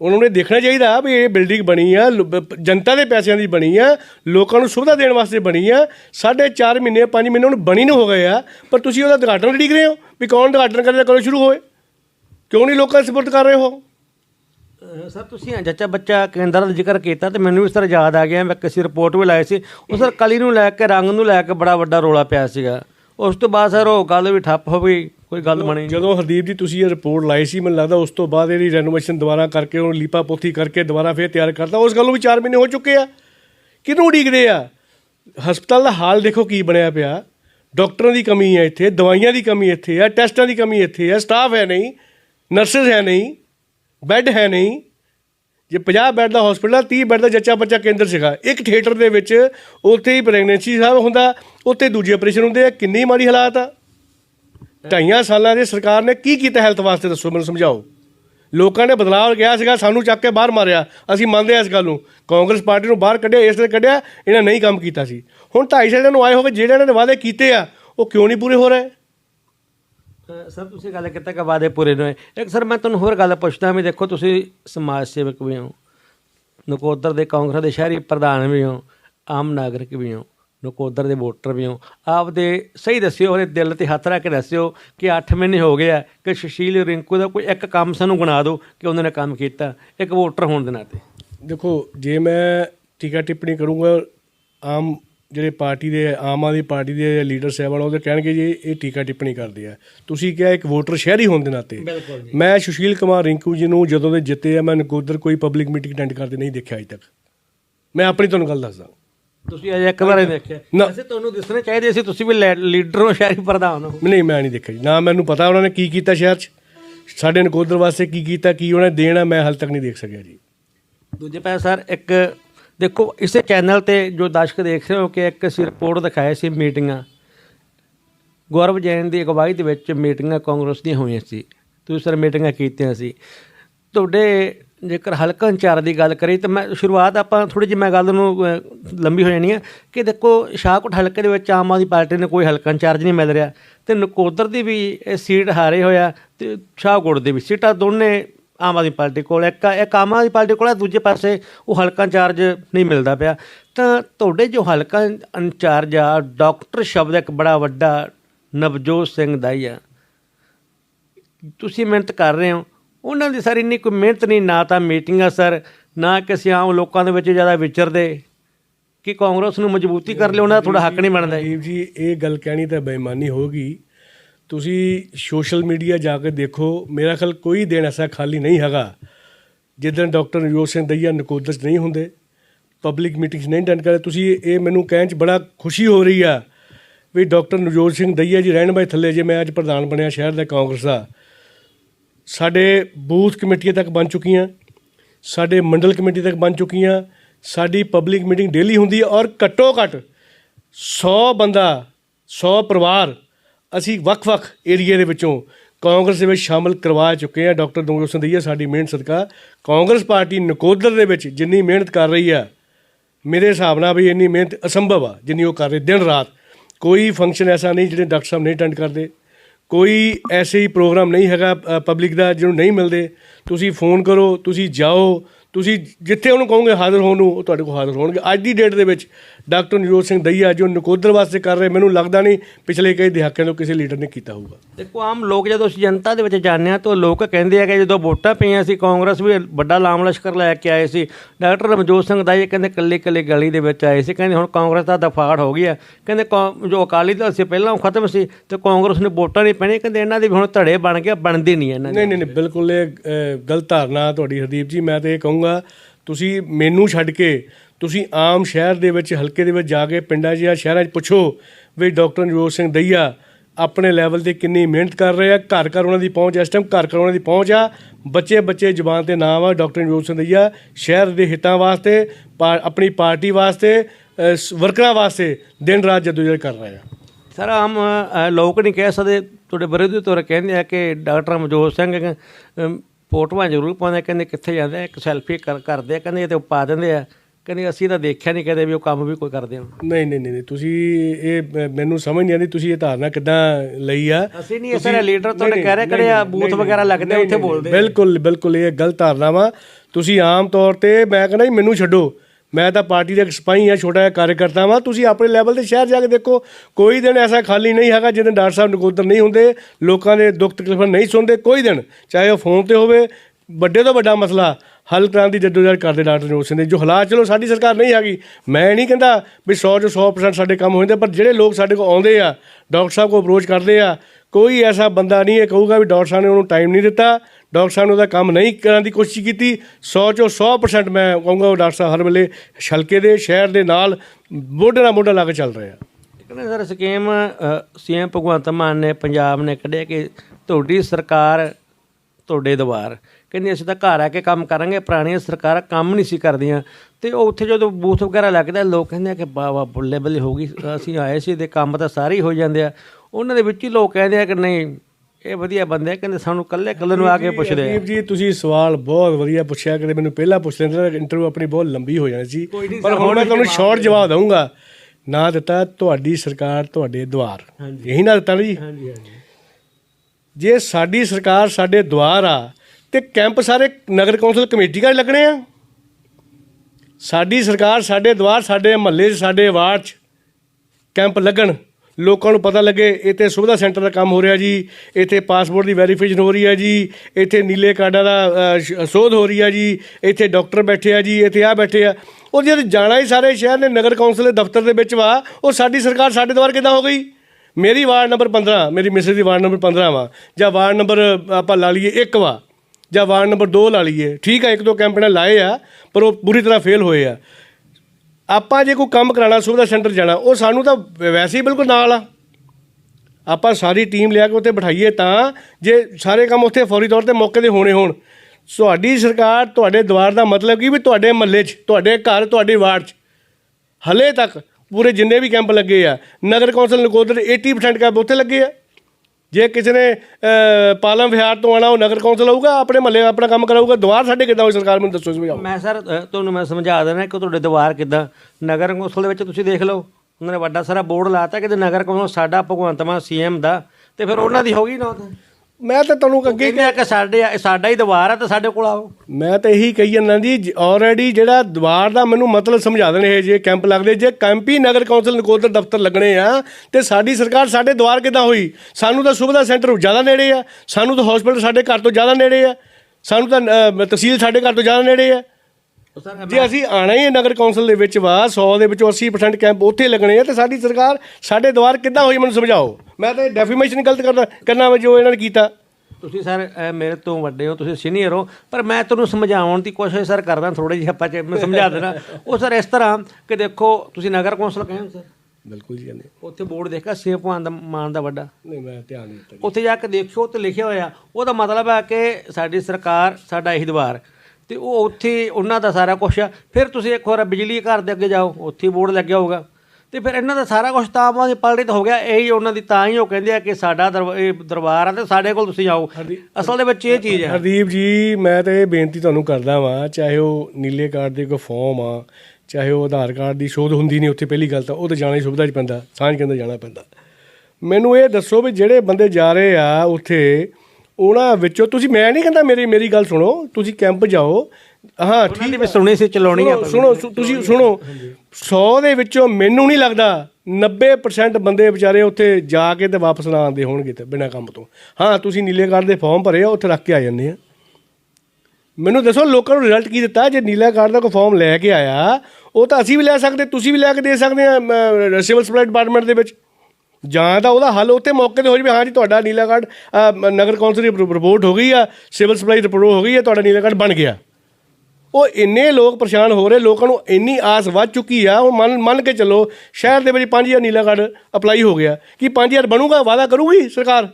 ਉਹਨਾਂ ਨੂੰ ਇਹ ਦੇਖਣਾ ਚਾਹੀਦਾ ਵੀ ਇਹ ਬਿਲਡਿੰਗ ਬਣੀ ਆ, ਲੋ- ਬ- ਜਨਤਾ ਦੇ ਪੈਸਿਆਂ ਦੀ ਬਣੀ ਆ, ਲੋਕਾਂ ਨੂੰ ਸੁਵਿਧਾ ਦੇਣ ਵਾਸਤੇ ਬਣੀ ਆ। ਸਾਢੇ ਚਾਰ ਮਹੀਨੇ 5 ਮਹੀਨੇ ਉਹਨੂੰ ਬਣੀ ਨੂੰ ਹੋ ਗਏ ਆ, ਪਰ ਤੁਸੀਂ ਉਹਦਾ ਉਦਘਾਟਨ ਉਡੀਕ ਰਹੇ ਹੋ ਵੀ ਕੌਣ ਉਦਘਾਟਨ ਕਰੇਗਾ ਕਦੋਂ ਸ਼ੁਰੂ ਹੋਏ? ਕਿਉਂ ਨਹੀਂ ਲੋਕਾਂ ਦੀ ਸਪੋਰਟ ਕਰ ਰਹੇ ਹੋ? ਅਹ ਸਰ, ਤੁਸੀਂ ਜੱਚਾ ਬੱਚਾ ਕੇਂਦਰ ਦਾ ਜ਼ਿਕਰ ਕੀਤਾ ਤੇ ਮੈਨੂੰ ਵੀ ਸਰ ਯਾਦ ਆ ਗਿਆ, ਮੈਂ ਕਿਸੇ ਰਿਪੋਰਟ ਵੀ ਲਾਈ ਸੀ। ਉਹ ਸਰ, ਕਲੀ ਨੂੰ ਲੈ ਕੇ, ਰੰਗ ਨੂੰ ਲੈ ਕੇ ਬੜਾ ਵੱਡਾ ਰੋਲਾ ਪਿਆ ਸੀਗਾ। ਉਸ ਤੋਂ ਬਾਅਦ ਸਰ, ਉਹ ਗੱਲ ਵੀ ਠੱਪ ਹੋ ਗਈ। ਕੋਈ ਗੱਲ ਬਣੀ ਜਦੋਂ ਹਰਦੀਪ ਜੀ ਤੁਸੀਂ ਇਹ ਰਿਪੋਰਟ ਲਾਈ ਸੀ ਮੈਨੂੰ ਲੱਗਦਾ ਉਸ ਤੋਂ ਬਾਅਦ ਇਹਦੀ ਰੈਨੋਵੇਸ਼ਨ ਦੁਬਾਰਾ ਕਰਕੇ ਉਹ ਲੀਪਾ ਪੋਥੀ ਕਰਕੇ ਦੁਬਾਰਾ ਫੇਰ ਤਿਆਰ ਕਰਤਾ। ਉਸ ਗੱਲ ਨੂੰ ਵੀ 4 ਮਹੀਨੇ ਹੋ ਚੁੱਕੇ ਆ। ਕਿਹਨੂੰ ਉਡੀਕਦੇ ਆ? ਹਸਪਤਾਲ ਦਾ ਹਾਲ ਦੇਖੋ ਕੀ ਬਣਿਆ ਪਿਆ। ਡਾਕਟਰਾਂ ਦੀ ਕਮੀ ਹੈ ਇੱਥੇ ਦਵਾਈਆਂ ਦੀ ਕਮੀ ਇੱਥੇ ਹੈ ਟੈਸਟਾਂ ਦੀ ਕਮੀ ਇੱਥੇ ਹੈ ਸਟਾਫ ਹੈ ਨਹੀਂ ਨਰਸਸ ਹੈ ਨਹੀਂ ਬੈੱਡ ਹੈ ਨਹੀਂ। ਜੇ 50 ਬੈੱਡ ਦਾ ਹਸਪੀਟਲ 30 ਬੈੱਡ ਦਾ ਜੱਚਾ ਬੱਚਾ ਕੇਂਦਰ ਸੀਗਾ। ਇੱਕ ਥੀਏਟਰ ਦੇ ਵਿੱਚ ਉੱਥੇ ਹੀ ਪ੍ਰੈਗਨੈਂਸੀ ਸਾਹਿਬ ਹੁੰਦਾ ਉੱਥੇ ਦੂਜੇ ਆਪਰੇਸ਼ਨ ਹੁੰਦੇ ਆ ਕਿੰਨੀ ਮਾੜੀ ਹਾਲਾਤ ਆ? ਢਾਈਆਂ ਸਾਲਾਂ ਦੇ ਸਰਕਾਰ ਨੇ ਕੀ ਕੀਤਾ ਹੈਲਥ ਵਾਸਤੇ ਦੱਸੋ ਮੈਨੂੰ ਸਮਝਾਓ? ਲੋਕਾਂ ਨੇ ਬਦਲਾਅ ਗਿਆ ਸੀਗਾ, ਸਾਨੂੰ ਚੱਕ ਕੇ ਬਾਹਰ ਮਾਰਿਆ। ਅਸੀਂ ਮੰਨਦੇ ਹਾਂ ਇਸ ਗੱਲ ਨੂੰ। ਕਾਂਗਰਸ ਪਾਰਟੀ ਨੂੰ ਬਾਹਰ ਕੱਢਿਆ, ਇਸ ਲਈ ਕੱਢਿਆ, ਇਹਨਾਂ ਨਹੀਂ ਕੰਮ ਕੀਤਾ ਸੀ। ਹੁਣ ਢਾਈ ਸਾਲਾਂ ਨੂੰ ਆਏ ਹੋਵੇ, ਜਿਹੜੇ ਇਹਨਾਂ ਨੇ ਵਾਅਦੇ ਕੀਤੇ ਆ, ਉਹ ਕਿਉਂ ਨਹੀਂ ਪੂਰੇ ਹੋ ਰਹੇ? ਸਰ, ਤੁਸੀਂ ਗੱਲ ਕੀਤਾ ਕਿ ਵਾਅਦੇ ਪੂਰੇ ਨਹੀਂ ਹੋਏ। ਇੱਕ ਸਰ, ਮੈਂ ਤੁਹਾਨੂੰ ਹੋਰ ਗੱਲ ਪੁੱਛਦਾ ਵੀ ਦੇਖੋ, ਤੁਸੀਂ ਸਮਾਜ ਸੇਵਕ ਵੀ ਹੋ, ਨਕੋਦਰ ਦੇ ਕਾਂਗਰਸ ਦੇ ਸ਼ਹਿਰੀ ਪ੍ਰਧਾਨ ਵੀ ਹੋ, ਆਮ ਨਾਗਰਿਕ ਵੀ ਹੋ। ਨਕੋਦਰ ਦੇ ਵੋਟਰ ਵੀ ਹੋ। ਆਪਦੇ ਸਹੀ ਦੱਸਿਓ ਉਹਦੇ ਦਿਲ ਤੇ ਹੱਥ ਰੱਖ ਕੇ ਦੱਸਿਓ ਕਿ 8 ਮਹੀਨੇ ਹੋ ਗਏ ਆ ਕਿ ਸੁਸ਼ੀਲ ਰਿੰਕੂ ਦਾ ਕੋਈ ਇੱਕ ਕੰਮ ਸਾਨੂੰ ਗੁਣਾ ਦਿਓ ਕਿ ਉਹਨਾਂ ਨੇ ਕੰਮ ਕੀਤਾ ਇੱਕ ਵੋਟਰ ਹੋਣ ਦੇ ਨਾਤੇ। ਦੇਖੋ ਜੇ ਮੈਂ ਟੀਕਾ ਟਿੱਪਣੀ ਕਰੂੰਗਾ ਆਮ ਜਿਹੜੇ ਪਾਰਟੀ ਦੇ ਆਮ ਆਦਮੀ ਪਾਰਟੀ ਦੇ ਲੀਡਰ ਸਾਹਿਬਾਨ ਉਹਦੇ ਕਹਿਣਗੇ ਜੀ ਇਹ ਟੀਕਾ ਟਿੱਪਣੀ ਕਰਦੇ ਆ। ਤੁਸੀਂ ਕਿਹਾ ਇੱਕ ਵੋਟਰ ਸ਼ਹਿਰੀ ਹੋਣ ਦੇ ਨਾਤੇ। ਮੈਂ ਸੁਸ਼ੀਲ ਕੁਮਾਰ ਰਿੰਕੂ ਜੀ ਨੂੰ ਜਦੋਂ ਦੇ ਜਿੱਤੇ ਆ ਮੈਂ ਨਕੋਦਰ ਕੋਈ ਪਬਲਿਕ ਮੀਟਿੰਗ ਅਟੈਂਡ ਕਰਦੇ ਨਹੀਂ ਦੇਖਿਆ ਅਜੇ ਤੱਕ। ਮੈਂ ਆਪਣੀ ਤੁਹਾਨੂੰ ਗੱਲ ਦੱਸਦਾ। ਤੁਸੀਂ ਅਜੇ ਇੱਕ ਵਾਰ ਹੀ ਦੇਖਿਆ। ਨਾ। ਵੈਸੇ ਤੁਹਾਨੂੰ ਦਿਸਣੇ ਚਾਹੀਦੇ ਸੀ ਤੁਸੀਂ ਵੀ ਲੈ- ਲੀਡਰ ਹੋ ਸ਼ਹਿਰੀ ਪ੍ਰਧਾਨ ਹੋ। ਨਹੀਂ ਮੈਂ ਨਹੀਂ ਦੇਖਿਆ ਜੀ। ਨਾ ਮੈਨੂੰ ਪਤਾ ਉਹਨਾਂ ਨੇ ਕੀ ਕੀਤਾ ਸ਼ਹਿਰ 'ਚ। ਸਾਡੇ ਨਕੋਦਰ ਵਾਸਤੇ ਕੀ ਕੀਤਾ ਕੀ ਉਹਨਾਂ ਦੇਣਾ ਮੈਂ ਹਾਲੇ ਤੱਕ ਨਹੀਂ ਦੇਖ ਸਕਿਆ ਜੀ। ਦੂਜੇ ਪਾਸੇ ਸਰ ਇੱਕ ਦੇਖੋ ਇਸੇ ਚੈਨਲ ਤੇ ਜੋ ਦਰਸ਼ਕ ਦੇਖ ਰਹੇ ਹੋ ਕਿ ਇੱਕ ਅਸੀਂ ਰਿਪੋਰਟ ਦਿਖਾਇਆ ਸੀ ਮੀਟਿੰਗਾਂ। ਗੌਰਵ ਜੈਨ ਦੀ ਅਗਵਾਈ ਦੇ ਵਿੱਚ ਮੀਟਿੰਗਾਂ ਕਾਂਗਰਸ ਦੀਆਂ ਹੋਈਆਂ ਸੀ। ਤੁਸੀਂ ਸਰ ਮੀਟਿੰਗਾਂ ਕੀਤੀਆਂ ਸੀ। ਤੁਹਾਡੇ ਜੇਕਰ ਹਲਕਾ ਇੰਚਾਰਜ ਦੀ ਗੱਲ ਕਰੀ ਤਾਂ ਮੈਂ ਸ਼ੁਰੂਆਤ ਆਪਾਂ ਥੋੜੀ ਜਿਹੀ ਮੈਂ ਗੱਲ ਨੂੰ ਲੰਬੀ ਹੋ ਜਾਣੀ ਹੈ ਕਿ ਦੇਖੋ ਸ਼ਾਹਕੋਟ ਹਲਕੇ ਦੇ ਵਿੱਚ ਆਮ ਆਦਮੀ ਪਾਰਟੀ ਨੂੰ ਕੋਈ ਹਲਕਾ ਇੰਚਾਰਜ ਨਹੀਂ ਮਿਲ ਰਿਹਾ ਤੇ ਨਕੋਦਰ ਦੀ ਵੀ ਇਹ ਸੀਟ ਹਾਰੇ ਹੋਇਆ ਤੇ ਸ਼ਾਹਕੋਟ ਦੀ ਵੀ ਸੀਟਾਂ ਦੋਨੇ ਆਮ ਆਦਮੀ ਪਾਰਟੀ ਕੋਲ ਇੱਕ ਇੱਕ ਆਮ ਆਦਮੀ ਪਾਰਟੀ ਕੋਲ ਹੈ ਦੂਜੇ ਪਾਸੇ ਉਹ ਹਲਕਾ ਇੰਚਾਰਜ ਨਹੀਂ ਮਿਲਦਾ ਪਿਆ। ਤਾਂ ਤੁਹਾਡੇ ਜੋ ਹਲਕਾ ਇੰਚਾਰਜ ਆ ਡਾਕਟਰ ਸ਼ਬਦ ਇੱਕ ਬੜਾ ਵੱਡਾ ਨਵਜੋਤ ਸਿੰਘ ਦਾਈਆ ਤੁਸੀਂ ਮਿਹਨਤ ਕਰ ਰਹੇ ਹੋ। ਉਹਨਾਂ ਦੀ ਸਰ ਇੰਨੀ ਕੋਈ ਮਿਹਨਤ ਨਹੀਂ ਨਾ ਤਾਂ ਮੀਟਿੰਗਾਂ ਸਰ ਨਾ ਕਿਸੇ ਆਮ ਲੋਕਾਂ ਦੇ ਵਿੱਚ ਜ਼ਿਆਦਾ ਵਿਚਰਦੇ। ਕਿ ਕਾਂਗਰਸ ਨੂੰ ਮਜ਼ਬੂਤੀ ਕਰ ਲਿਆ ਉਹਨਾਂ ਦਾ ਥੋੜਾ ਹੱਕ ਨਹੀਂ ਬਣਦਾ ਜੀ। ਇਹ ਗੱਲ ਕਹਿਣੀ ਤਾਂ ਬੇਈਮਾਨੀ ਹੋਗੀ ਤੁਸੀਂ ਸੋਸ਼ਲ ਮੀਡੀਆ ਜਾ ਕੇ ਦੇਖੋ ਮੇਰਾ ਖਿਆਲ ਕੋਈ ਦਿਨ ਐਸਾ ਖਾਲੀ ਨਹੀਂ ਹੈਗਾ ਜਿੱਦਣ ਡਾਕਟਰ ਨਵਜੋਤ ਸਿੰਘ ਦਈਆ ਨਕੋਦਰ 'ਚ ਨਹੀਂ ਹੁੰਦੇ ਪਬਲਿਕ ਮੀਟਿੰਗਸ ਨਹੀਂ ਅਟੈਂਡ ਕਰਦੇ। ਤੁਸੀਂ ਇਹ ਮੈਨੂੰ ਕਹਿਣ 'ਚ ਬੜਾ ਖੁਸ਼ੀ ਹੋ ਰਹੀ ਆ ਵੀ ਡਾਕਟਰ ਨਵਜੋਤ ਸਿੰਘ ਦਈਆ ਜੀ ਰਹਿਣ ਬਾਈ ਥੱਲੇ ਜੇ ਮੈਂ ਅੱਜ ਪ੍ਰਧਾਨ ਬਣਿਆ ਸ਼ਹਿਰ ਦਾ ਕਾਂਗਰਸ ਦਾ ਸਾਡੇ ਬੂਥ ਕਮੇਟੀਆਂ ਤੱਕ ਬਣ ਚੁੱਕੀਆਂ, ਸਾਡੇ ਮੰਡਲ ਕਮੇਟੀ ਤੱਕ ਬਣ ਚੁੱਕੀਆਂ, ਸਾਡੀ ਪਬਲਿਕ ਮੀਟਿੰਗ ਡੇਲੀ ਹੁੰਦੀ ਹੈ ਔਰ ਘੱਟੋ ਘੱਟ 100 ਬੰਦਾ 100 ਪਰਿਵਾਰ ਅਸੀਂ ਵੱਖ-ਵੱਖ ਏਰੀਏ ਦੇ ਵਿੱਚੋਂ ਕਾਂਗਰਸ ਦੇ ਵਿੱਚ ਸ਼ਾਮਲ ਕਰਵਾ ਚੁੱਕੇ ਹਾਂ। ਡਾਕਟਰ ਦਮੋਦਰ ਸਿੰਘ ਦਈਆ, ਸਾਡੀ ਮਿਹਨਤ ਸਦਕਾ ਕਾਂਗਰਸ ਪਾਰਟੀ ਨਕੋਦਰ ਦੇ ਵਿੱਚ ਜਿੰਨੀ ਮਿਹਨਤ ਕਰ ਰਹੀ ਆ, ਮੇਰੇ ਹਿਸਾਬ ਨਾਲ ਵੀ ਇੰਨੀ ਮਿਹਨਤ ਅਸੰਭਵ ਆ ਜਿੰਨੀ ਉਹ ਕਰ ਰਹੇ ਦਿਨ ਰਾਤ। ਕੋਈ ਫੰਕਸ਼ਨ ਐਸਾ ਨਹੀਂ ਜਿਹੜੇ ਡਾਕਟਰ ਸਾਹਿਬ ਨਹੀਂ ਅਟੈਂਡ ਕਰਦੇ। ਕੋਈ ਐਸੇ ਹੀ ਪ੍ਰੋਗਰਾਮ ਨਹੀਂ ਹੈਗਾ ਪਬਲਿਕ ਦਾ ਜਿਹਨੂੰ ਨਹੀਂ ਮਿਲਦੇ। ਤੁਸੀਂ ਫੋਨ ਕਰੋ, ਤੁਸੀਂ ਜਾਓ ਤੁਸੀਂ ਜਿੱਥੇ ਉਹਨੂੰ ਕਹੋਗੇ ਹਾਜ਼ਰ ਹੋਣ ਨੂੰ ਉਹ ਤੁਹਾਡੇ ਕੋਲ ਹਾਜ਼ਰ ਹੋਣਗੇ। ਅੱਜ ਦੀ ਡੇਟ ਦੇ ਵਿੱਚ ਡਾਕਟਰ ਨਵਜੋਤ ਸਿੰਘ ਦਈਆ ਜੋ ਨਕੋਦਰ ਵਾਸਤੇ ਕਰ ਰਹੇ ਮੈਨੂੰ ਲੱਗਦਾ ਨਹੀਂ ਪਿਛਲੇ ਕਈ ਦਹਾਕਿਆਂ ਤੋਂ ਕਿਸੇ ਲੀਡਰ ਨੇ ਕੀਤਾ ਹੋਊਗਾ। ਦੇਖੋ ਆਮ ਲੋਕ ਜਦੋਂ ਅਸੀਂ ਜਨਤਾ ਦੇ ਵਿੱਚ ਜਾਂਦੇ ਆ ਤਾਂ ਲੋਕ ਕਹਿੰਦੇ ਆ ਕਿ ਜਦੋਂ ਵੋਟਾਂ ਪਈਆਂ ਸੀ ਕਾਂਗਰਸ ਵੀ ਵੱਡਾ ਲਾਮ ਲਸ਼ਕਰ ਲੈ ਕੇ ਆਏ ਸੀ। ਡਾਕਟਰ ਰਮਜੋਤ ਸਿੰਘ ਦਾ ਇਹ ਕਹਿੰਦੇ ਕੱਲੇ ਕੱਲੇ ਗਲੀ ਦੇ ਵਿੱਚ ਆਏ ਸੀ। ਕਹਿੰਦੇ ਹੁਣ ਕਾਂਗਰਸ ਦਾ ਦਫਾੜ ਹੋ ਗਿਆ। ਕਹਿੰਦੇ ਜੋ ਅਕਾਲੀ ਦਲ ਸੀ ਪਹਿਲਾਂ ਉਹ ਖਤਮ ਸੀ ਤੇ ਕਾਂਗਰਸ ਨੇ ਵੋਟਾਂ ਨਹੀਂ ਪੈਣੀਆਂ। ਕਹਿੰਦੇ ਇਹਨਾਂ ਦੇ ਵੀ ਹੁਣ ਧੜੇ ਬਣ ਗਿਆ ਬਣਦੇ ਨਹੀਂ ਇਹਨਾਂ ਦੇ। ਨਹੀਂ ਨਹੀਂ ਬਿਲਕੁਲ ਇਹ ਗਲਤ ਧਾਰਨਾ ਤੁਹਾਡੀ ਹਰਦੀਪ ਜੀ। ਮੈਂ ਤਾਂ ਇਹ ਕਹੂੰਗਾ ਤੁਸੀਂ ਮੈਨੂੰ ਛੱਡ ਕੇ, ਤੁਸੀਂ ਆਮ ਸ਼ਹਿਰ ਦੇ ਵਿੱਚ, ਹਲਕੇ ਦੇ ਵਿੱਚ ਜਾ ਕੇ, ਪਿੰਡਾਂ 'ਚ ਜਾਂ ਸ਼ਹਿਰਾਂ 'ਚ ਪੁੱਛੋ ਵੀ ਡਾਕਟਰ ਨਵਜੋਤ ਸਿੰਘ ਦਈਆ ਆਪਣੇ ਲੈਵਲ ਤੇ ਕਿੰਨੀ ਮਿਹਨਤ ਕਰ ਰਹੇ ਆ, ਘਰ ਘਰ ਉਹਨਾਂ ਦੀ ਪਹੁੰਚ ਇਸ ਟਾਈਮ ਘਰ ਘਰ ਉਹਨਾਂ ਦੀ ਪਹੁੰਚ ਆ। ਬੱਚੇ ਬੱਚੇ ਜ਼ੁਬਾਨ ਤੇ ਨਾਮ ਆ, ਡਾਕਟਰ ਨਵਜੋਤ ਸਿੰਘ ਦਈਆ, ਸ਼ਹਿਰ ਦੇ ਹਿੱਤਾਂ ਵਾਸਤੇ, ਪਾ- ਆਪਣੀ ਪਾਰਟੀ ਵਾਸਤੇ ਵਰਕਰਾਂ ਵਾਸਤੇ ਦਿਨ ਰਾਤ ਜਦੋਜਹਿਦ ਕਰ ਰਹੇ ਆ। ਸਰ, ਆਮ ਲੋਕ ਨਹੀਂ ਕਹਿ ਸਕਦੇ, ਤੁਹਾਡੇ ਵਿਰੋਧੀ ਤੌਰ ਕਹਿੰਦੇ ਆ ਕਿ ਡਾਕਟਰ ਨਵਜੋਤ ਸਿੰਘ ਫੋਟੋਆਂ ਜ਼ਰੂਰ ਪਾਉਂਦੇ ਕਹਿੰਦੇ ਕਿੱਥੇ ਜਾਂਦੇ ਇੱਕ ਸੈਲਫੀ ਕਰ ਕਰਦੇ ਆ ਕਹਿੰਦੇ ਇਹ ਤੇ ਪਾ ਦਿੰਦੇ ਆ। ਕਹਿੰਦੇ ਅਸੀਂ ਤਾਂ ਦੇਖਿਆ ਨਹੀਂ ਕਦੇ ਵੀ ਉਹ ਕੰਮ ਵੀ ਕੋਈ ਕਰਦੇ ਹੋ ਨਹੀਂ ਨਹੀਂ ਨਹੀਂ ਤੁਸੀਂ ਇਹ ਮੈਨੂੰ ਸਮਝ ਨਹੀਂ ਆਉਂਦੀ ਤੁਸੀਂ ਇਹ ਧਾਰਨਾ ਕਿੱਦਾਂ ਲਈ ਆ। ਅਸੀਂ ਨਹੀਂ ਇਸ ਲੀਡਰ ਤੁਹਾਡੇ ਕਹਿ ਰਹੇ ਕਿਹੜੇ ਆ ਬੂਥ ਵਗੈਰਾ ਲੱਗਦੇ ਉੱਥੇ ਬੋਲਦੇ। ਬਿਲਕੁਲ ਬਿਲਕੁਲ ਇਹ ਗਲਤ ਧਾਰਨਾ ਵਾ। ਤੁਸੀਂ ਆਮ ਤੌਰ ਤੇ ਮੈਂ ਕਹਿੰਦਾ ਮੈਨੂੰ ਛੱਡੋ। ਮੈਂ ਤਾਂ ਪਾਰਟੀ ਦਾ ਇੱਕ ਸਿਪਾਹੀ ਆ, ਛੋਟਾ ਜਿਹਾ ਕਾਰਜਕਰਤਾ ਵਾਂ। ਤੁਸੀਂ ਆਪਣੇ ਲੈਵਲ ਤੇ ਸ਼ਹਿਰ ਜਾ ਕੇ ਦੇਖੋ, ਕੋਈ ਦਿਨ ਐਸਾ ਖਾਲੀ ਨਹੀਂ ਹੈਗਾ ਜਿਹਦੇ ਡਾਕਟਰ ਸਾਹਿਬ ਨਕੋਦਰ ਨਹੀਂ ਹੁੰਦੇ, ਲੋਕਾਂ ਦੇ ਦੁੱਖ ਤਕਲੀਫਾਂ ਨਹੀਂ ਸੁਣਦੇ, ਕੋਈ ਦਿਨ। ਚਾਹੇ ਉਹ ਫੋਨ ਤੇ ਹੋਵੇ, ਵੱਡੇ ਤੋਂ ਵੱਡਾ ਮਸਲਾ, ਹੱਲ ਕਰਾਂ ਦੀ ਜਦੋਜਹਿਦ ਕਰਦੇ ਡਾਕਟਰ ਨਰੋਜ ਸਿੰਘ ਦੇ, ਜੋ ਹਾਲਾਤ, ਚਲੋ ਸਾਡੀ ਸਰਕਾਰ ਨਹੀਂ ਹੈਗੀ। ਮੈਂ ਨਹੀਂ ਕਹਿੰਦਾ ਵੀ 100 ਚੋਂ 100% ਸਾਡੇ ਕੰਮ ਹੋ ਜਾਂਦੇ, ਪਰ ਜਿਹੜੇ ਲੋਕ ਸਾਡੇ ਕੋਲ ਆਉਂਦੇ ਆ, ਡਾਕਟਰ ਸਾਹਿਬ ਕੋਲ ਅਪਰੋਚ ਕਰਦੇ ਆ, ਕੋਈ ਐਸਾ ਬੰਦਾ ਨਹੀਂ ਇਹ ਕਹੂਗਾ ਵੀ ਡਾਕਟਰ ਸਾਹਿਬ ਨੇ ਉਹਨੂੰ ਟਾਈਮ ਨਹੀਂ ਦਿੱਤਾ। ਡਾਕਟਰ ਸਾਹਿਬ ਨੇ ਉਹਦਾ ਕੰਮ ਨਹੀਂ ਕਰਨ ਦੀ ਕੋਸ਼ਿਸ਼ ਕੀਤੀ। 100 ਚੋਂ 100% ਮੈਂ ਕਹੂੰਗਾ ਉਹ ਡਾਕਟਰ ਸਾਹਿਬ ਹਰ ਵੇਲੇ ਛਲਕੇ ਦੇ, ਸ਼ਹਿਰ ਦੇ ਨਾਲ ਮੋਢੇ ਨਾਲ ਮੋਢਾ ਲਾ ਕੇ ਚੱਲ ਰਹੇ ਆ। ਇੱਕ sir scheme CM Bhagwant Mann ਨੇ, ਪੰਜਾਬ ਨੇ ਕੱਢਿਆ ਕਿ ਤੁਹਾਡੀ ਸਰਕਾਰ, ਤੁਹਾਡੇ ਦੁਆਰ ਕਹਿੰਦੇ ਅਸੀਂ ਤਾਂ ਘਰ ਆ ਕੇ ਕੰਮ ਕਰਾਂਗੇ, ਪੁਰਾਣੀਆਂ ਸਰਕਾਰਾਂ ਕੰਮ ਨਹੀਂ ਸੀ ਕਰਦੀਆਂ। ਤੇ ਉਹ ਉੱਥੇ ਜਦੋਂ ਬੂਥ ਵਗੈਰਾ ਲੱਗਦਾ, ਲੋਕ ਕਹਿੰਦੇ ਆ ਕਿ ਵਾਹ, ਬੁੱਲੇ ਬੱਲੇ ਹੋ ਗਈ, ਅਸੀਂ ਆਏ ਸੀ ਤੇ ਕੰਮ ਤਾਂ ਸਾਰੇ ਹੀ ਹੋ ਜਾਂਦੇ ਆ। ਉਹਨਾਂ ਦੇ ਵਿੱਚ ਹੀ ਲੋਕ ਕਹਿੰਦੇ ਆ ਕਿ ਨਹੀਂ ਇਹ ਵਧੀਆ ਬੰਦੇ ਆ ਕਹਿੰਦੇ ਸਾਨੂੰ ਕੱਲੇ ਕੱਲੇ ਨੂੰ ਆ ਕੇ ਪੁੱਛਦੇ ਆ। ਦੀਪ ਜੀ ਤੁਸੀਂ ਸਵਾਲ ਬਹੁਤ ਵਧੀਆ ਪੁੱਛਿਆ ਕਦੇ ਮੈਨੂੰ ਪਹਿਲਾਂ ਪੁੱਛ ਲੈਂਦੇ ਤਾਂ ਇੰਟਰਵਿਊ ਆਪਣੀ ਬਹੁਤ ਲੰਬੀ ਹੋ ਜਾਣੀ ਸੀ। ਪਰ ਹੁਣ ਮੈਂ ਤੁਹਾਨੂੰ ਸ਼ਾਰਟ ਜਵਾਬ ਦਊਂਗਾ। ਨਾ ਦਿੱਤਾ ਤੁਹਾਡੀ ਸਰਕਾਰ ਤੁਹਾਡੇ ਦੁਆਰ। ਇਹੀ ਨਾ ਦਿੱਤਾ ਜੀ। ਹਾਂਜੀ ਹਾਂਜੀ। ਜੇ ਸਾਡੀ ਸਰਕਾਰ ਸਾਡੇ ਦੁਆਰ ਆ ਤੇ ਕੈਂਪ ਸਾਰੇ ਨਗਰ ਕੌਂਸਲ ਕਮੇਟੀ ਘਰ ਲੱਗਣੇ ਆ। ਸਾਡੀ ਸਰਕਾਰ ਸਾਡੇ ਦੁਆਰ ਸਾਡੇ ਮਹੱਲੇ 'ਚ ਸਾਡੇ ਵਾਰਡ 'ਚ ਕੈਂਪ ਲੱਗਣ। ਲੋਕਾਂ ਨੂੰ ਪਤਾ ਲੱਗੇ, ਇੱਥੇ ਸੁਵਿਧਾ ਸੈਂਟਰ ਦਾ ਕੰਮ ਹੋ ਰਿਹਾ ਜੀ, ਇੱਥੇ ਪਾਸਪੋਰਟ ਦੀ ਵੈਰੀਫਿਕੇਸ਼ਨ ਹੋ ਰਹੀ ਹੈ ਜੀ, ਇੱਥੇ ਨੀਲੇ ਕਾਰਡਾਂ ਦਾ ਸੋਧ ਹੋ ਰਹੀ ਹੈ ਜੀ, ਇੱਥੇ ਡਾਕਟਰ ਬੈਠੇ ਆ ਜੀ, ਇੱਥੇ ਆ ਬੈਠੇ ਆ। ਉਹ ਜਦ ਜਾਣਾ ਹੀ ਸਾਰੇ ਸ਼ਹਿਰ ਨੇ, ਨਗਰ ਕੌਂਸਲ ਦੇ ਦਫ਼ਤਰ ਦੇ ਵਿੱਚ ਵਾ, ਉਹ ਸਾਡੀ ਸਰਕਾਰ ਸਾਡੇ ਦੁਆਰ ਕਿੱਦਾਂ ਹੋ ਗਈ? ਮੇਰੀ ਵਾਰਡ ਨੰਬਰ 15 ਮੇਰੀ ਮਿਸਿਸ ਦੀ ਵਾਰਡ ਨੰਬਰ 15 ਵਾ, ਜਾਂ ਵਾਰਡ ਨੰਬਰ ਆਪਾਂ ਲਾ ਲਈਏ 1 ਵਾ, ਜਾਂ ਵਾਰਡ ਨੰਬਰ 2 ਲਾ ਲਈਏ। ਠੀਕ ਆ, ਇੱਕ ਦੋ ਕੈਂਪੇਨਾਂ ਲਾਏ ਆ, ਪਰ ਉਹ ਪੂਰੀ ਤਰ੍ਹਾਂ ਫੇਲ ਹੋਏ ਆ। ਆਪਾਂ ਜੇ ਕੋਈ ਕੰਮ ਕਰਾਣਾ ਸੁਵਿਧਾ ਸੈਂਟਰ ਜਾਣਾ, ਉਹ ਸਾਨੂੰ ਤਾਂ ਵੈਸੇ ਹੀ ਬਿਲਕੁਲ ਨਾਲ ਆ। ਆਪਾਂ ਸਾਰੀ ਟੀਮ ਲਿਆ ਕੇ ਉੱਥੇ ਬਿਠਾਈਏ ਤਾਂ ਜੇ ਸਾਰੇ ਕੰਮ ਉੱਥੇ ਫੌਰੀ ਤੌਰ ਤੇ ਮੌਕੇ ਤੇ ਹੋਣੇ ਹੋਣ, ਤੁਹਾਡੀ ਸਰਕਾਰ ਤੁਹਾਡੇ ਦੁਆਰ ਦਾ ਮਤਲਬ ਕੀ ਵੀ ਤੁਹਾਡੇ ਮਹੱਲੇ 'ਚ, ਤੁਹਾਡੇ ਘਰ, ਤੁਹਾਡੇ ਵਾਰਡ 'ਚ। ਹਲੇ ਤੱਕ ਪੂਰੇ ਜਿੰਨੇ ਵੀ ਕੈਂਪ ਲੱਗੇ ਆ, ਨਗਰ ਕੌਂਸਲ ਨਕੋਦਰ 80% ਕੈਂਪ ਉੱਥੇ ਲੱਗੇ ਆ। ਜੇ ਕਿਸੇ ਨੇ ਪਾਲਮ ਵਿਹਾਰ ਤੋਂ ਆਣਾ ਉਹ ਨਗਰ ਕੌਂਸਲ ਆਊਗਾ, ਆਪਣੇ ਮਹੱਲੇ ਆਪਣਾ ਕੰਮ ਕਰਾਊਗਾ। ਦੁਆਰ ਸਾਡੇ ਕਿੱਦਾਂ ਹੋਈ, ਸਰਕਾਰ ਮੈਨੂੰ ਦੱਸੋ ਸਮਝਾਓ ਮੈਂ ਸਰ ਤੁਹਾਨੂੰ ਮੈਂ ਸਮਝਾ ਦੇਣਾ ਕਿ ਤੁਹਾਡੇ ਦੀਵਾਰ ਕਿੱਦਾਂ। ਨਗਰ ਕੌਂਸਲ ਦੇ ਵਿੱਚ ਤੁਸੀਂ ਦੇਖ ਲਓ, ਉਹਨਾਂ ਨੇ ਵੱਡਾ ਸਾਰਾ ਬੋਰਡ ਲਾਤਾ ਕਿ ਨਗਰ ਕੌਂਸਲ ਸਾਡਾ ਭਗਵੰਤ ਮਾਨ ਸੀਐਮ ਦਾ, ਤੇ ਫਿਰ ਉਹਨਾਂ ਦੀ ਹੋ ਨਾ ਉਹ ਮੈਂ ਤਾਂ ਤੁਹਾਨੂੰ ਅੱਗੇ ਕਹਿੰਦੇ ਆ ਕਿ ਸਾਡੇ ਸਾਡਾ ਹੀ ਦੀਵਾਰ ਆ ਤੇ ਸਾਡੇ ਕੋਲ ਆਓ। ਮੈਂ ਤਾਂ ਇਹੀ ਕਹੀ ਜਾਂਦਾ ਜੀ ਆਲਰੇਡੀ ਜਿਹੜਾ ਦੁਆਰ ਦਾ ਮੈਨੂੰ ਮਤਲਬ ਸਮਝਾ ਦੇਣ ਇਹ ਜੇ ਕੈਂਪ ਲੱਗਦੇ ਜੇ ਕੈਂਪੀ ਨਗਰ ਕੌਂਸਲ ਨਕੋਦਰ ਦਫ਼ਤਰ ਲੱਗਣੇ ਆ ਤੇ ਸਾਡੀ ਸਰਕਾਰ ਸਾਡੇ ਦੁਆਰ ਕਿੱਦਾਂ ਹੋਈ? ਸਾਨੂੰ ਤਾਂ ਸੁਵਿਧਾ ਸੈਂਟਰ ਜ਼ਿਆਦਾ ਨੇੜੇ ਆ ਸਾਨੂੰ ਤਾਂ ਹਸਪੀਟਲ ਸਾਡੇ ਘਰ ਤੋਂ ਜ਼ਿਆਦਾ ਨੇੜੇ ਆ ਸਾਨੂੰ ਤਾਂ ਤਹਿਸੀਲ ਸਾਡੇ ਘਰ ਤੋਂ ਜ਼ਿਆਦਾ ਨੇੜੇ ਆ। ਜੇ ਅਸੀਂ ਆਣਾ ਹੀ ਹੈ ਨਗਰ ਕੌਂਸਲ ਦੇ ਵਿੱਚ ਵਾ 100 ਦੇ ਵਿੱਚੋਂ 80% ਕੈਂਪ ਉੱਥੇ ਲੱਗਣੇ ਆ ਤੇ ਸਾਡੀ ਸਰਕਾਰ ਸਾਡੇ ਦੁਆਰ ਕਿੱਦਾਂ ਹੋਈ ਮੈਨੂੰ ਸਮਝਾਓ। ਮੈਂ ਤਾਂ ਡੈਫੀਮੇਸ਼ਨ ਗਲਤ ਕਰਨਾ ਕਰਨਾ ਵਾ ਜੋ ਇਹਨਾਂ ਨੇ ਕੀਤਾ। ਤੁਸੀਂ ਸਰ ਮੇਰੇ ਤੋਂ ਵੱਡੇ ਹੋ ਤੁਸੀਂ ਸੀਨੀਅਰ ਹੋ ਪਰ ਮੈਂ ਤੁਹਾਨੂੰ ਸਮਝਾਉਣ ਦੀ ਕੋਸ਼ਿਸ਼ ਸਰ ਕਰਦਾ ਥੋੜੀ ਜਿਹੀ ਆਪਾਂ ਚ ਮੈਂ ਸਮਝਾ ਦੇਣਾ। ਉਹ ਸਰ ਇਸ ਤਰ੍ਹਾਂ ਕਿ ਦੇਖੋ ਤੁਸੀਂ ਨਗਰ ਕੌਂਸਲ ਕਹੇ ਸਰ? ਬਿਲਕੁਲ ਜੀ ਕਹਿੰਦੇ ਉੱਥੇ ਬੋਰਡ ਦੇਖਿਆ ਸੇਵ ਭਗਵਾਨ ਦਾ ਮਾਨ ਦਾ ਵੱਡਾ? ਨਹੀਂ ਮੈਂ ਧਿਆਨ ਨਹੀਂ ਦਿੱਤਾ ਉੱਥੇ ਜਾ ਕੇ ਦੇਖੋ ਤੇ ਲਿਖਿਆ ਹੋਇਆ ਉਹਦਾ ਮਤਲਬ ਹੈ ਕਿ ਸਾਡੀ ਸਰਕਾਰ ਸਾਡਾ ਇਹੀ ਦਵਾਰ। ਤੇ ਉਹ ਉੱਥੇ ਉਹਨਾਂ ਦਾ ਸਾਰਾ ਕੁਝ ਆ। ਫਿਰ ਤੁਸੀਂ ਇੱਕ ਵਾਰ ਬਿਜਲੀ ਘਰ ਦੇ ਅੱਗੇ ਜਾਓ ਉੱਥੇ ਬੋਰਡ ਲੱਗਿਆ ਹੋਊਗਾ। ਤੇ ਫਿਰ ਇਹਨਾਂ ਦਾ ਸਾਰਾ ਕੁਝ ਤਾਂ ਪਾਰਟੀ ਦਾ ਹੋ ਗਿਆ ਇਹੀ ਉਹਨਾਂ ਦੀ ਤਾਂ ਹੀ ਉਹ ਕਹਿੰਦੇ ਆ ਕਿ ਸਾਡਾ ਦਰਬਾਰ ਆ ਤੇ ਸਾਡੇ ਕੋਲ ਤੁਸੀਂ ਆਓ। ਅਸਲ ਦੇ ਵਿੱਚ ਇਹ ਚੀਜ਼ ਹੈ ਹਰਦੀਪ ਜੀ ਮੈਂ ਤਾਂ ਇਹ ਬੇਨਤੀ ਤੁਹਾਨੂੰ ਕਰਦਾ ਵਾਂ ਚਾਹੇ ਉਹ ਨੀਲੇ ਕਾਰਡ ਦੇ ਕੋਈ ਫਾਰਮ ਆ ਚਾਹੇ ਉਹ ਆਧਾਰ ਕਾਰਡ ਦੀ ਸ਼ੋਧ ਹੁੰਦੀ ਨਹੀਂ ਉੱਥੇ ਪਹਿਲੀ ਗੱਲ ਤਾਂ ਉਹ ਤਾਂ ਜਾਣਾ ਹੀ ਸੁਵਿਧਾ 'ਚ ਪੈਂਦਾ ਸਾਂਝ ਕਹਿੰਦਾ ਜਾਣਾ ਪੈਂਦਾ। ਮੈਨੂੰ ਇਹ ਦੱਸੋ ਵੀ ਜਿਹੜੇ ਬੰਦੇ ਜਾ ਰਹੇ ਆ ਉੱਥੇ ਉਹਨਾਂ ਵਿੱਚੋਂ ਤੁਸੀਂ ਮੈਂ ਨਹੀਂ ਕਹਿੰਦਾ ਮੇਰੀ ਮੇਰੀ ਗੱਲ ਸੁਣੋ ਤੁਸੀਂ ਕੈਂਪ ਜਾਓ। ਹਾਂ ਠੀਕ ਵੀ ਸੁਣੀ ਸੀ ਚਲਾਉਣੀ ਆ ਸੁਣੋ ਤੁਸੀਂ ਸੁਣੋ। 100 ਦੇ ਵਿੱਚੋਂ ਮੈਨੂੰ ਨਹੀਂ ਲੱਗਦਾ 90% ਬੰਦੇ ਵਿਚਾਰੇ ਉੱਥੇ ਜਾ ਕੇ ਤੇ ਵਾਪਸ ਨਾ ਆਉਂਦੇ ਹੋਣਗੇ ਤੇ ਬਿਨਾਂ ਕੰਮ ਤੋਂ। ਹਾਂ ਤੁਸੀਂ ਨੀਲੇ ਕਾਰਡ ਦੇ ਫਾਰਮ ਭਰੇ ਆ ਉੱਥੇ ਰੱਖ ਕੇ ਆ ਜਾਂਦੇ ਆ। ਮੈਨੂੰ ਦੱਸੋ ਲੋਕਾਂ ਨੂੰ ਰਿਜ਼ਲਟ ਕੀ ਦਿੱਤਾ? ਜੇ ਨੀਲਾ ਕਾਰਡ ਦਾ ਕੋਈ ਫਾਰਮ ਲੈ ਕੇ ਆਇਆ ਉਹ ਤਾਂ ਅਸੀਂ ਵੀ ਲੈ ਸਕਦੇ ਤੁਸੀਂ ਵੀ ਲੈ ਕੇ ਦੇ ਸਕਦੇ ਆ ਸਿਵਲ ਸਪਲਾਈ ਡਿਪਾਰਟਮੈਂਟ ਦੇ ਵਿੱਚ। ਜਾਂ ਤਾਂ ਉਹਦਾ ਹੱਲ ਉੱਥੇ ਮੌਕੇ ਤੇ ਹੋ ਜਾਵੇ। ਹਾਂ ਜੀ ਤੁਹਾਡਾ ਨੀਲਾ ਕਾਰਡ ਅ, ਨਗਰ ਕੌਂਸਲ ਦੀ ਰਿਪੋਰਟ ਹੋ ਗਈ ਆ ਸਿਵਲ ਸਪਲਾਈ ਰਿਪੋਰਟ ਹੋ ਗਈ ਆ ਤੁਹਾਡਾ ਨੀਲਾ ਕਾਰਡ ਬਣ ਗਿਆ। ਉਹ ਇੰਨੇ ਲੋਕ ਪਰੇਸ਼ਾਨ ਹੋ ਰਹੇ ਲੋਕਾਂ ਨੂੰ ਇੰਨੀ ਆਸ ਵੱਧ ਚੁੱਕੀ ਆ ਉਹ ਮੰਨ ਮੰਨ ਕੇ ਚੱਲੋ ਸ਼ਹਿਰ ਦੇ ਵਿੱਚ 5000 ਨੀਲਾ ਕਾਰਡ ਅਪਲਾਈ ਹੋ ਗਿਆ। ਕੀ 5000 ਬਣੂਗਾ ਵਾਅਦਾ ਕਰੂਗੀ ਸਰਕਾਰ?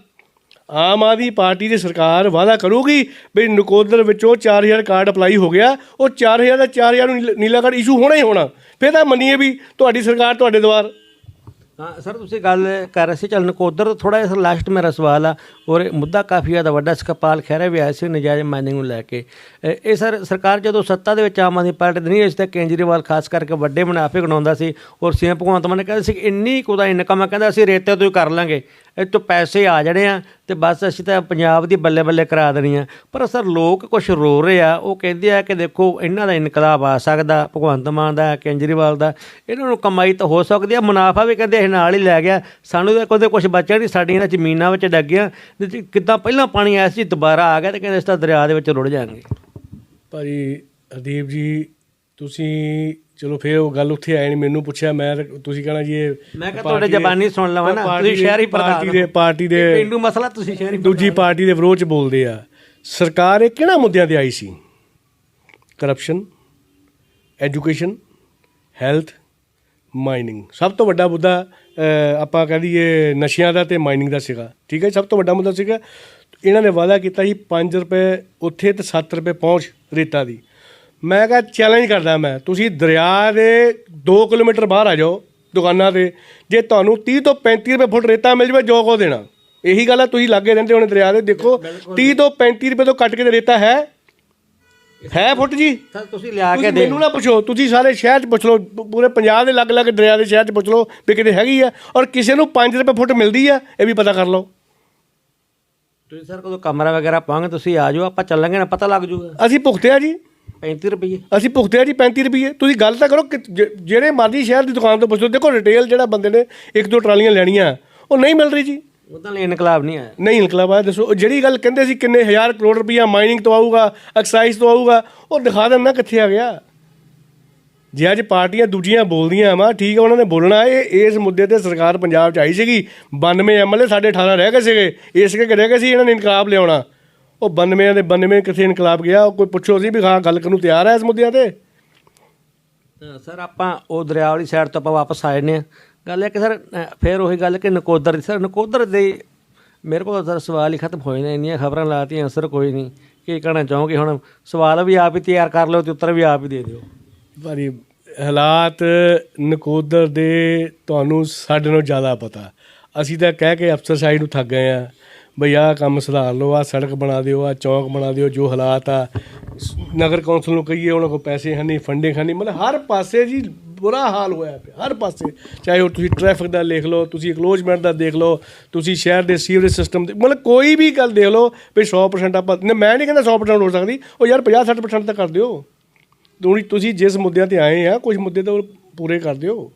ਆਮ ਆਦਮੀ ਪਾਰਟੀ ਦੀ ਸਰਕਾਰ ਵਾਅਦਾ ਕਰੂਗੀ ਵੀ ਨਕੋਦਰ ਵਿੱਚੋਂ 4000 ਕਾਰਡ ਅਪਲਾਈ ਹੋ ਗਿਆ ਉਹ 4000 ਦਾ 4000 ਨੂੰ ਨੀਲਾ- ਨੀਲਾ ਕਾਰਡ ਇਸ਼ੂ ਹੋਣਾ ਹੀ ਹੋਣਾ। ਫਿਰ ਤਾਂ ਮੰਨੀਏ ਵੀ ਤੁਹਾਡੀ ਸਰਕਾਰ ਤੁਹਾਡੇ ਦੁਆਰ ਹਾਂ, ਸਰ, ਤੁਸੀਂ ਗੱਲ ਕਰ ਰਹੇ ਸੀ ਚੱਲ ਨਕੋਦਰ ਥੋੜਾ ਜਿਹਾ ਲਾਸਟ ਮੇਰਾ ਸਵਾਲ ਆ। ਔਰ ਇਹ ਮੁੱਦਾ ਕਾਫੀ ਜ਼ਿਆਦਾ ਵੱਡਾ ਸੀ ਖਹਿਰਾ ਵੀ ਆਇਆ ਸੀ ਨਜਾਇਜ਼ ਮਾਈਨਿੰਗ ਨੂੰ ਲੈ ਕੇ। ਇਹ ਸਰ, ਸਰਕਾਰ ਜਦੋਂ ਸੱਤਾ ਦੇ ਵਿੱਚ ਆਮ ਆਦਮੀ ਪਾਰਟੀ ਦੀ ਨਹੀਂ ਇਸ ਤੇ ਕੇਜਰੀਵਾਲ ਖਾਸ ਕਰਕੇ ਵੱਡੇ ਮੁਨਾਫੇ ਗਣਾਉਂਦਾ ਸੀ। ਔਰ ਸੀਐਮ ਭਗਵੰਤ ਮਾਨ ਨੇ ਕਹਿੰਦਾ ਸੀ ਇੰਨੀ ਕੁ ਦਾ ਇਨਕਮ ਆ, ਕਹਿੰਦਾ ਅਸੀਂ ਰੇਤੇ ਤੋਂ ਹੀ ਕਰ ਲਾਂਗੇ। ਇਹ ਤੋਂ ਪੈਸੇ ਆ ਜਾਣੇ ਆ ਤੇ ਬਸ ਅਸੀਂ ਤਾਂ ਪੰਜਾਬ ਦੀ ਬੱਲੇ ਬੱਲੇ ਕਰਾ ਦੇਣੀ ਆ। ਪਰ ਸਰ ਲੋਕ ਕੁਝ ਰੋ ਰਹੇ ਆ, ਉਹ ਕਹਿੰਦੇ ਆ ਕਿ ਦੇਖੋ, ਇਹਨਾਂ ਦਾ ਇਨਕਲਾਬ ਆ ਸਕਦਾ, ਭਗਵੰਤ ਮਾਨ ਦਾ, ਕੇਜਰੀਵਾਲ ਦਾ, ਇਹਨਾਂ ਨੂੰ ਕਮਾਈ ਤਾਂ ਹੋ ਸਕਦੀ ਆ, ਮੁਨਾਫਾ ਵੀ ਕਹਿੰਦੇ ਇਹ ਨਾਲ ਹੀ ਲੈ ਗਿਆ। ਸਾਨੂੰ ਤਾਂ ਕਦੇ ਕੁਝ ਬਚਿਆ ਨਹੀਂ, ਸਾਡੀਆਂ ਜ਼ਮੀਨਾਂ ਵਿੱਚ ਡੱਗੀਆਂ, ਤੇ ਕਿੱਦਾਂ ਪਹਿਲਾਂ ਪਾਣੀ ਆਇਆ ਸੀ, ਦੁਬਾਰਾ ਆ ਗਿਆ ਤੇ ਕਹਿੰਦੇ ਇਸ ਤਾਂ ਦਰਿਆ ਦੇ ਵਿੱਚ ਰੁੜ ਜਾਣਗੇ ਭਾਜੀ, ਹਰਦੀਪ ਜੀ, ਤੁਸੀਂ ਚਲੋ ਫੇਰ ਉਹ ਗੱਲ ਉੱਥੇ ਆਏ ਨਹੀਂ ਮੈਨੂੰ ਪੁੱਛਿਆ ਮੈਂ ਤੁਸੀਂ ਕਹਣਾ ਜੀ ਇਹ ਮੈਂ ਕਿਹਾ ਤੁਹਾਡੇ ਜ਼ਬਾਨੀ ਸੁਣ ਲਵਾਂ ਨਾ ਤੁਸੀਂ ਸ਼ਹਿਰੀ ਪਾਰਟੀ ਦੇ ਪਾਰਟੀ ਦੇ ਪਿੰਡੂ ਮਸਲਾ ਤੁਸੀਂ ਸ਼ਹਿਰੀ ਦੂਜੀ ਪਾਰਟੀ ਦੇ ਵਿਰੋਧ ਚ ਬੋਲਦੇ ਆ। ਸਰਕਾਰ ਇਹ ਕਿਹੜਾ ਮੁੱਦਿਆਂ ਤੇ ਆਈ ਸੀ? Corruption education health mining. ਸਭ ਤੋਂ ਵੱਡਾ ਮੁੱਦਾ ਆਪਾਂ ਕਹਿ ਦਈਏ ਨਸ਼ਿਆਂ ਦਾ ਤੇ ਮਾਈਨਿੰਗ ਦਾ ਸੀਗਾ। ਠੀਕ ਹੈ ਸਭ ਤੋਂ ਵੱਡਾ ਮੁੱਦਾ ਸੀਗਾ। ਇਹਨਾਂ ਨੇ ਵਾਅਦਾ ਕੀਤਾ ਸੀ 5 ਰੁਪਏ ਉੱਥੇ ਤੇ 7 ਰੁਪਏ ਪਹੁੰਚ ਰੇਤਾ ਦੀ। ਮੈਂ ਕਿਹਾ ਚੈਲੰਜ ਕਰਦਾ ਮੈਂ। ਤੁਸੀਂ ਦਰਿਆ ਦੇ 2 ਕਿਲੋਮੀਟਰ ਬਾਹਰ ਆ ਜਾਓ ਦੁਕਾਨਾਂ ਤੇ। ਜੇ ਤੁਹਾਨੂੰ 30 ਤੋਂ 35 ਰੁਪਏ ਫੁੱਟ ਰੇਤਾ ਮਿਲ ਜਾਵੇ ਜੋ ਕੋ ਦੇਣਾ। ਇਹੀ ਗੱਲ ਆ ਤੁਸੀਂ ਲਾਗੇ ਰਹਿੰਦੇ ਹੋਣੇ ਦਰਿਆ ਦੇ। ਦੇਖੋ 30 ਤੋਂ 35 ਰੁਪਏ ਤੋਂ ਕੱਟ ਕੇ ਤੇ ਰੇਤਾ ਹੈ? ਹੈ ਫੁੱਟ ਜੀ? ਤੁਸੀਂ ਲਿਆ ਕੇ ਦੇ ਮੈਨੂੰ ਨਾ ਪੁੱਛੋ ਤੁਸੀਂ ਸਾਰੇ ਸ਼ਹਿਰ 'ਚ ਪੁੱਛ ਲਓ ਪੂਰੇ ਪੰਜਾਬ ਦੇ ਅਲੱਗ-ਅਲੱਗ ਦਰਿਆ ਦੇ ਸ਼ਹਿਰ 'ਚ ਪੁੱਛ ਲਓ ਵੀ ਕਿਤੇ ਹੈਗੀ ਆ। ਔਰ ਕਿਸੇ ਨੂੰ 5 ਰੁਪਏ ਫੁੱਟ ਮਿਲਦੀ ਆ ਇਹ ਵੀ ਪਤਾ ਕਰ ਲਓ। ਤੁਸੀਂ ਸਰ ਕਦੋਂ ਕਮਰਾ ਵਗੈਰਾ ਪਾਵਾਂਗੇ ਤੁਸੀਂ ਆ ਜਾਓ ਆਪਾਂ ਚੱਲਾਂਗੇ ਨਾ ਪਤਾ ਲੱਗ ਜੂਗਾ। ਅਸੀਂ ਭੁਗਤੇ ਆ ਜੀ। 35 ਰੁਪਏ ਅਸੀਂ ਭੁਗਤਿਆ ਜੀ 35 ਰੁਪਏ ਤੁਸੀਂ ਗੱਲ ਤਾਂ ਕਰੋ ਕਿ ਜ- ਜਿਹੜੇ ਮਰਜ਼ੀ ਸ਼ਹਿਰ ਦੀ ਦੁਕਾਨ ਤੋਂ ਪੁੱਛੋ। ਦੇਖੋ ਰਿਟੇਲ ਜਿਹੜਾ ਬੰਦੇ ਨੇ ਇੱਕ ਦੋ ਟਰਾਲੀਆਂ ਲੈਣੀਆਂ ਉਹ ਨਹੀਂ ਮਿਲ ਰਹੀ ਜੀ। ਉਹਦਾ ਲਈ ਇਨਕਲਾਬ ਨਹੀਂ ਆਇਆ। ਨਹੀਂ ਇਨਕਲਾਬ ਆਇਆ ਦੱਸੋ। ਉਹ ਜਿਹੜੀ ਗੱਲ ਕਹਿੰਦੇ ਸੀ ਕਿੰਨੇ ਹਜ਼ਾਰ ਕਰੋੜ ਰੁਪਈਆ ਮਾਈਨਿੰਗ ਤੋਂ ਆਊਗਾ ਐਕਸਾਈਜ਼ ਤੋਂ ਆਊਗਾ ਉਹ ਦਿਖਾ ਦੇਣਾ ਕਿੱਥੇ ਆ ਗਿਆ। ਜੇ ਅੱਜ ਪਾਰਟੀਆਂ ਦੂਜੀਆਂ ਬੋਲਦੀਆਂ ਵਾ ਠੀਕ ਹੈ ਉਹਨਾਂ ਨੇ ਬੋਲਣਾ ਇਹ ਇਸ ਮੁੱਦੇ ਤੇ ਸਰਕਾਰ ਪੰਜਾਬ 'ਚ ਆਈ ਸੀਗੀ। 92 ਐਮਐਲਏ ਸਾਡੇ 18 ਰਹਿ ਗਏ ਸੀਗੇ। ਇਸ ਕਰਕੇ ਰਹਿ ਗਏ ਸੀ ਇਹਨਾਂ ਨੇ ਇਨਕਲਾਬ ਲਿਆਉਣਾ। ਉਹ 92 ਦੇ 92 ਕਿੱਥੇ ਇਨਕਲਾਬ ਗਿਆ ਉਹ ਕੋਈ ਪੁੱਛੋ ਸੀ ਵੀ ਹਾਂ ਗੱਲ ਕਰਨ ਨੂੰ ਤਿਆਰ ਹੈ ਇਸ ਮੁੱਦਿਆਂ ਤੇ? ਸਰ ਆਪਾਂ ਉਹ ਦਰਿਆ ਵਾਲੀ ਸਾਈਡ ਤੋਂ ਆਪਾਂ ਵਾਪਸ ਆਏ ਨੇ ਗੱਲ ਹੈ ਕਿ ਸਰ ਫਿਰ ਉਹੀ ਗੱਲ ਕਿ ਨਕੋਦਰ ਦੀ ਸਰ ਨਕੋਦਰ ਦੇ ਮੇਰੇ ਕੋਲ ਸਰ ਸਵਾਲ ਹੀ ਖਤਮ ਹੋਏ ਨੇ ਇੰਨੀਆਂ ਖਬਰਾਂ ਲਾਤੀਆਂ ਅਸਰ ਕੋਈ ਨਹੀਂ। ਕੀ ਕਹਿਣਾ ਚਾਹੋਗੇ ਹੁਣ? ਸਵਾਲ ਵੀ ਆਪ ਹੀ ਤਿਆਰ ਕਰ ਲਓ ਤੇ ਉੱਤਰ ਵੀ ਆਪ ਹੀ ਦੇ ਦਿਓ। ਭਾਰੀ ਹਾਲਾਤ ਨਕੋਦਰ ਦੇ ਤੁਹਾਨੂੰ ਸਾਡੇ ਨਾਲੋਂ ਜ਼ਿਆਦਾ ਪਤਾ। ਅਸੀਂ ਤਾਂ ਕਹਿ ਕੇ ਅਫਸਰ ਸਾਈਡ ਨੂੰ ਥੱਕ ਗਏ ਆ। ਬਈ ਆਹ ਕੰਮ ਸੁਧਾਰ ਲਓ ਆ ਸੜਕ ਬਣਾ ਦਿਓ ਆ ਚੌਂਕ ਬਣਾ ਦਿਓ ਜੋ ਹਾਲਾਤ ਆ। ਨਗਰ ਕੌਂਸਲ ਨੂੰ ਕਹੀਏ ਉਹਨਾਂ ਕੋਲ ਪੈਸੇ ਹੈ ਨਹੀਂ ਫੰਡਿੰਗ ਹਨ ਨਹੀਂ ਮਤਲਬ ਹਰ ਪਾਸੇ ਜੀ ਬੁਰਾ ਹਾਲ ਹੋਇਆ ਪਿਆ ਹਰ ਪਾਸੇ। ਚਾਹੇ ਉਹ ਤੁਸੀਂ ਟ੍ਰੈਫਿਕ ਦਾ ਦੇਖ ਲਓ ਤੁਸੀਂ ਇਕਲੋਜਮੈਂਟ ਦਾ ਦੇਖ ਲਓ ਤੁਸੀਂ ਸ਼ਹਿਰ ਦੇ ਸੀਵਰੇਜ ਸਿਸਟਮ ਦੇ ਮਤਲਬ ਕੋਈ ਵੀ ਗੱਲ ਦੇਖ ਲਓ ਵੀ 100% ਆਪਾਂ ਨਹੀਂ, ਮੈਂ ਨਹੀਂ ਕਹਿੰਦਾ 100% ਹੋ ਸਕਦੀ ਉਹ ਯਾਰ 50 60% ਤਾਂ ਕਰ ਦਿਓ। ਤੁਸੀਂ ਤੁਸੀਂ ਜਿਸ ਮੁੱਦਿਆਂ ਤੇ ਆਏ ਆ ਕੁਝ ਮੁੱਦੇ ਤਾਂ ਉਹ ਪੂਰੇ ਕਰ ਦਿਓ।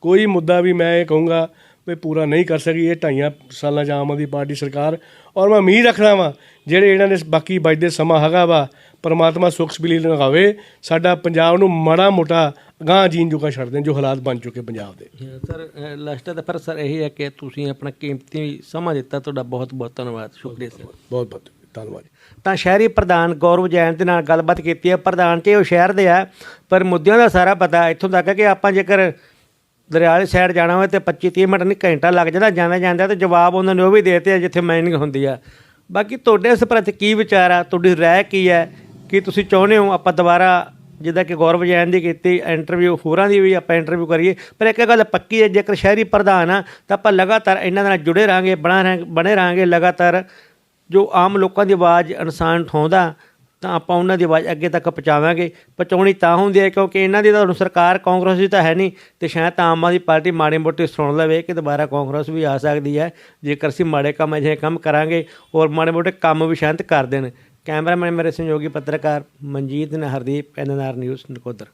ਕੋਈ ਮੁੱਦਾ ਵੀ ਮੈਂ ਇਹ ਕਹੂੰਗਾ ਵੀ ਪੂਰਾ ਨਹੀਂ ਕਰ ਸਕੀ ਇਹ ਢਾਈਆਂ ਸਾਲਾਂ ਚ ਆਮ ਆਦਮੀ ਪਾਰਟੀ ਸਰਕਾਰ। ਔਰ ਮੈਂ ਉਮੀਦ ਰੱਖਦਾ ਵਾਂ ਜਿਹੜੇ ਇਹਨਾਂ ਦੇ ਬਾਕੀ ਬਚਦੇ ਸਮਾਂ ਹੈਗਾ ਵਾ ਪਰਮਾਤਮਾ ਸੁਖ ਸਬੀਲੀ ਲਗਾਵੇ ਸਾਡਾ ਪੰਜਾਬ ਨੂੰ ਮਾੜਾ ਮੋਟਾ ਗਾਂ ਜੀਣ ਜੋਗਾ ਛੱਡ ਦੇਣ ਜੋ ਹਾਲਾਤ ਬਣ ਚੁੱਕੇ ਪੰਜਾਬ ਦੇ। ਸਰ ਲਾਸਟ ਦਾ ਫਿਰ ਸਰ ਇਹ ਹੈ ਕਿ ਤੁਸੀਂ ਆਪਣਾ ਕੀਮਤੀ ਸਮਾਂ ਦਿੱਤਾ ਤੁਹਾਡਾ ਬਹੁਤ ਬਹੁਤ ਧੰਨਵਾਦ। ਸ਼ੁਕਰੀਆ ਸਰ। ਬਹੁਤ ਬਹੁਤ ਧੰਨਵਾਦ ਤਾਂ ਸ਼ਹਿਰੀ ਪ੍ਰਧਾਨ ਗੌਰਵ ਜੈਨ ਦੇ ਨਾਲ ਗੱਲਬਾਤ ਕੀਤੀ ਹੈ। ਪ੍ਰਧਾਨ ਤੇ ਉਹ ਸ਼ਹਿਰ ਦੇ ਆ ਪਰ ਮੁੱਦਿਆਂ ਦਾ ਸਾਰਾ ਪਤਾ ਇੱਥੋਂ ਤੱਕ ਕਿ ਆਪਾਂ ਜੇਕਰ ਦਰਿਆ ਵਾਲੀ ਸਾਈਡ ਜਾਣਾ ਹੋਵੇ ਤੇ 25 30 ਮਿੰਟ ਨਹੀਂ ਘੰਟਾ ਲੱਗ ਜਾਂਦਾ, ਜਾਂਦੇ ਜਾਂਦੇ ਤੇ ਜਵਾਬ ਉਹਨਾਂ ਨੇ ਉਹ ਵੀ ਦੇਤੇ ਆ ਜਿੱਥੇ ਮਾਈਨਿੰਗ ਹੁੰਦੀ ਆ। ਬਾਕੀ ਤੁਹਾਡੇ ਇਸ ਪ੍ਰਤੀ ਕੀ ਵਿਚਾਰ ਆ? ਤੁਹਾਡੀ ਰਾਏ ਕੀ ਹੈ ਕੀ ਤੁਸੀਂ ਚਾਹੁੰਦੇ ਹੋ ਆਪਾਂ ਦੁਬਾਰਾ ਜਿੱਦਾਂ ਕਿ ਗੌਰਵ ਜੈਨ ਦੀ ਕੀਤੀ ਇੰਟਰਵਿਊ ਹੋਰਾਂ ਦੀ ਵੀ ਆਪਾਂ ਇੰਟਰਵਿਊ ਕਰੀਏ? ਪਰ ਇੱਕ ਗੱਲ ਪੱਕੀ ਹੈ ਜੇਕਰ ਸ਼ਹਿਰੀ ਪ੍ਰਧਾਨ ਆ, ਤਾਂ ਆਪਾਂ ਲਗਾਤਾਰ ਇਹਨਾਂ ਦੇ ਨਾਲ ਜੁੜੇ ਰਹਾਂਗੇ, ਬਣਾ ਰਹਾਂਗੇ, ਬਣੇ ਰਹਾਂਗੇ ਲਗਾਤਾਰ। ਜੋ ਆਮ ਲੋਕਾਂ ਦੀ ਆਵਾਜ਼ ਇਨਸਾਨ ਉਠਾਉਂਦਾ ਤਾਂ ਆਪਾਂ ਉਹਨਾਂ ਦੀ ਆਵਾਜ਼ ਅੱਗੇ ਤੱਕ ਪਹੁੰਚਾਵਾਂਗੇ। ਪਹੁੰਚਾਉਣੀ ਤਾਂ ਹੁੰਦੀ ਹੈ ਕਿਉਂਕਿ ਇਹਨਾਂ ਦੀ ਤਾਂ ਸਰਕਾਰ ਕਾਂਗਰਸ ਦੀ ਤਾਂ ਹੈ ਨਹੀਂ ਤੇ ਸ਼ਾਇਦ ਆਮ ਆਦਮੀ ਪਾਰਟੀ ਮਾੜੀ ਮੋਟੀ ਸੁਣ ਲਵੇ ਕਿ ਦੁਬਾਰਾ ਕਾਂਗਰਸ ਵੀ ਆ ਸਕਦੀ ਹੈ। ਜੇਕਰ ਅਸੀਂ ਮਾੜੇ ਕੰਮ ਅਜਿਹੇ ਕੰਮ ਕਰਾਂਗੇ ਔਰ ਮਾੜੇ ਮੋਟੇ ਕੰਮ ਵੀ ਸ਼ਾਂਤ ਕਰ ਦੇਣ। ਕੈਮਰਾਮੈਨ ਮੇਰੇ ਸਹਿਯੋਗੀ ਪੱਤਰਕਾਰ ਮਨਜੀਤ ਨੇ ਹਰਦੀਪ ਐਨਐਨਆਰ ਨਿਊਜ਼ ਨਕੋਦਰ।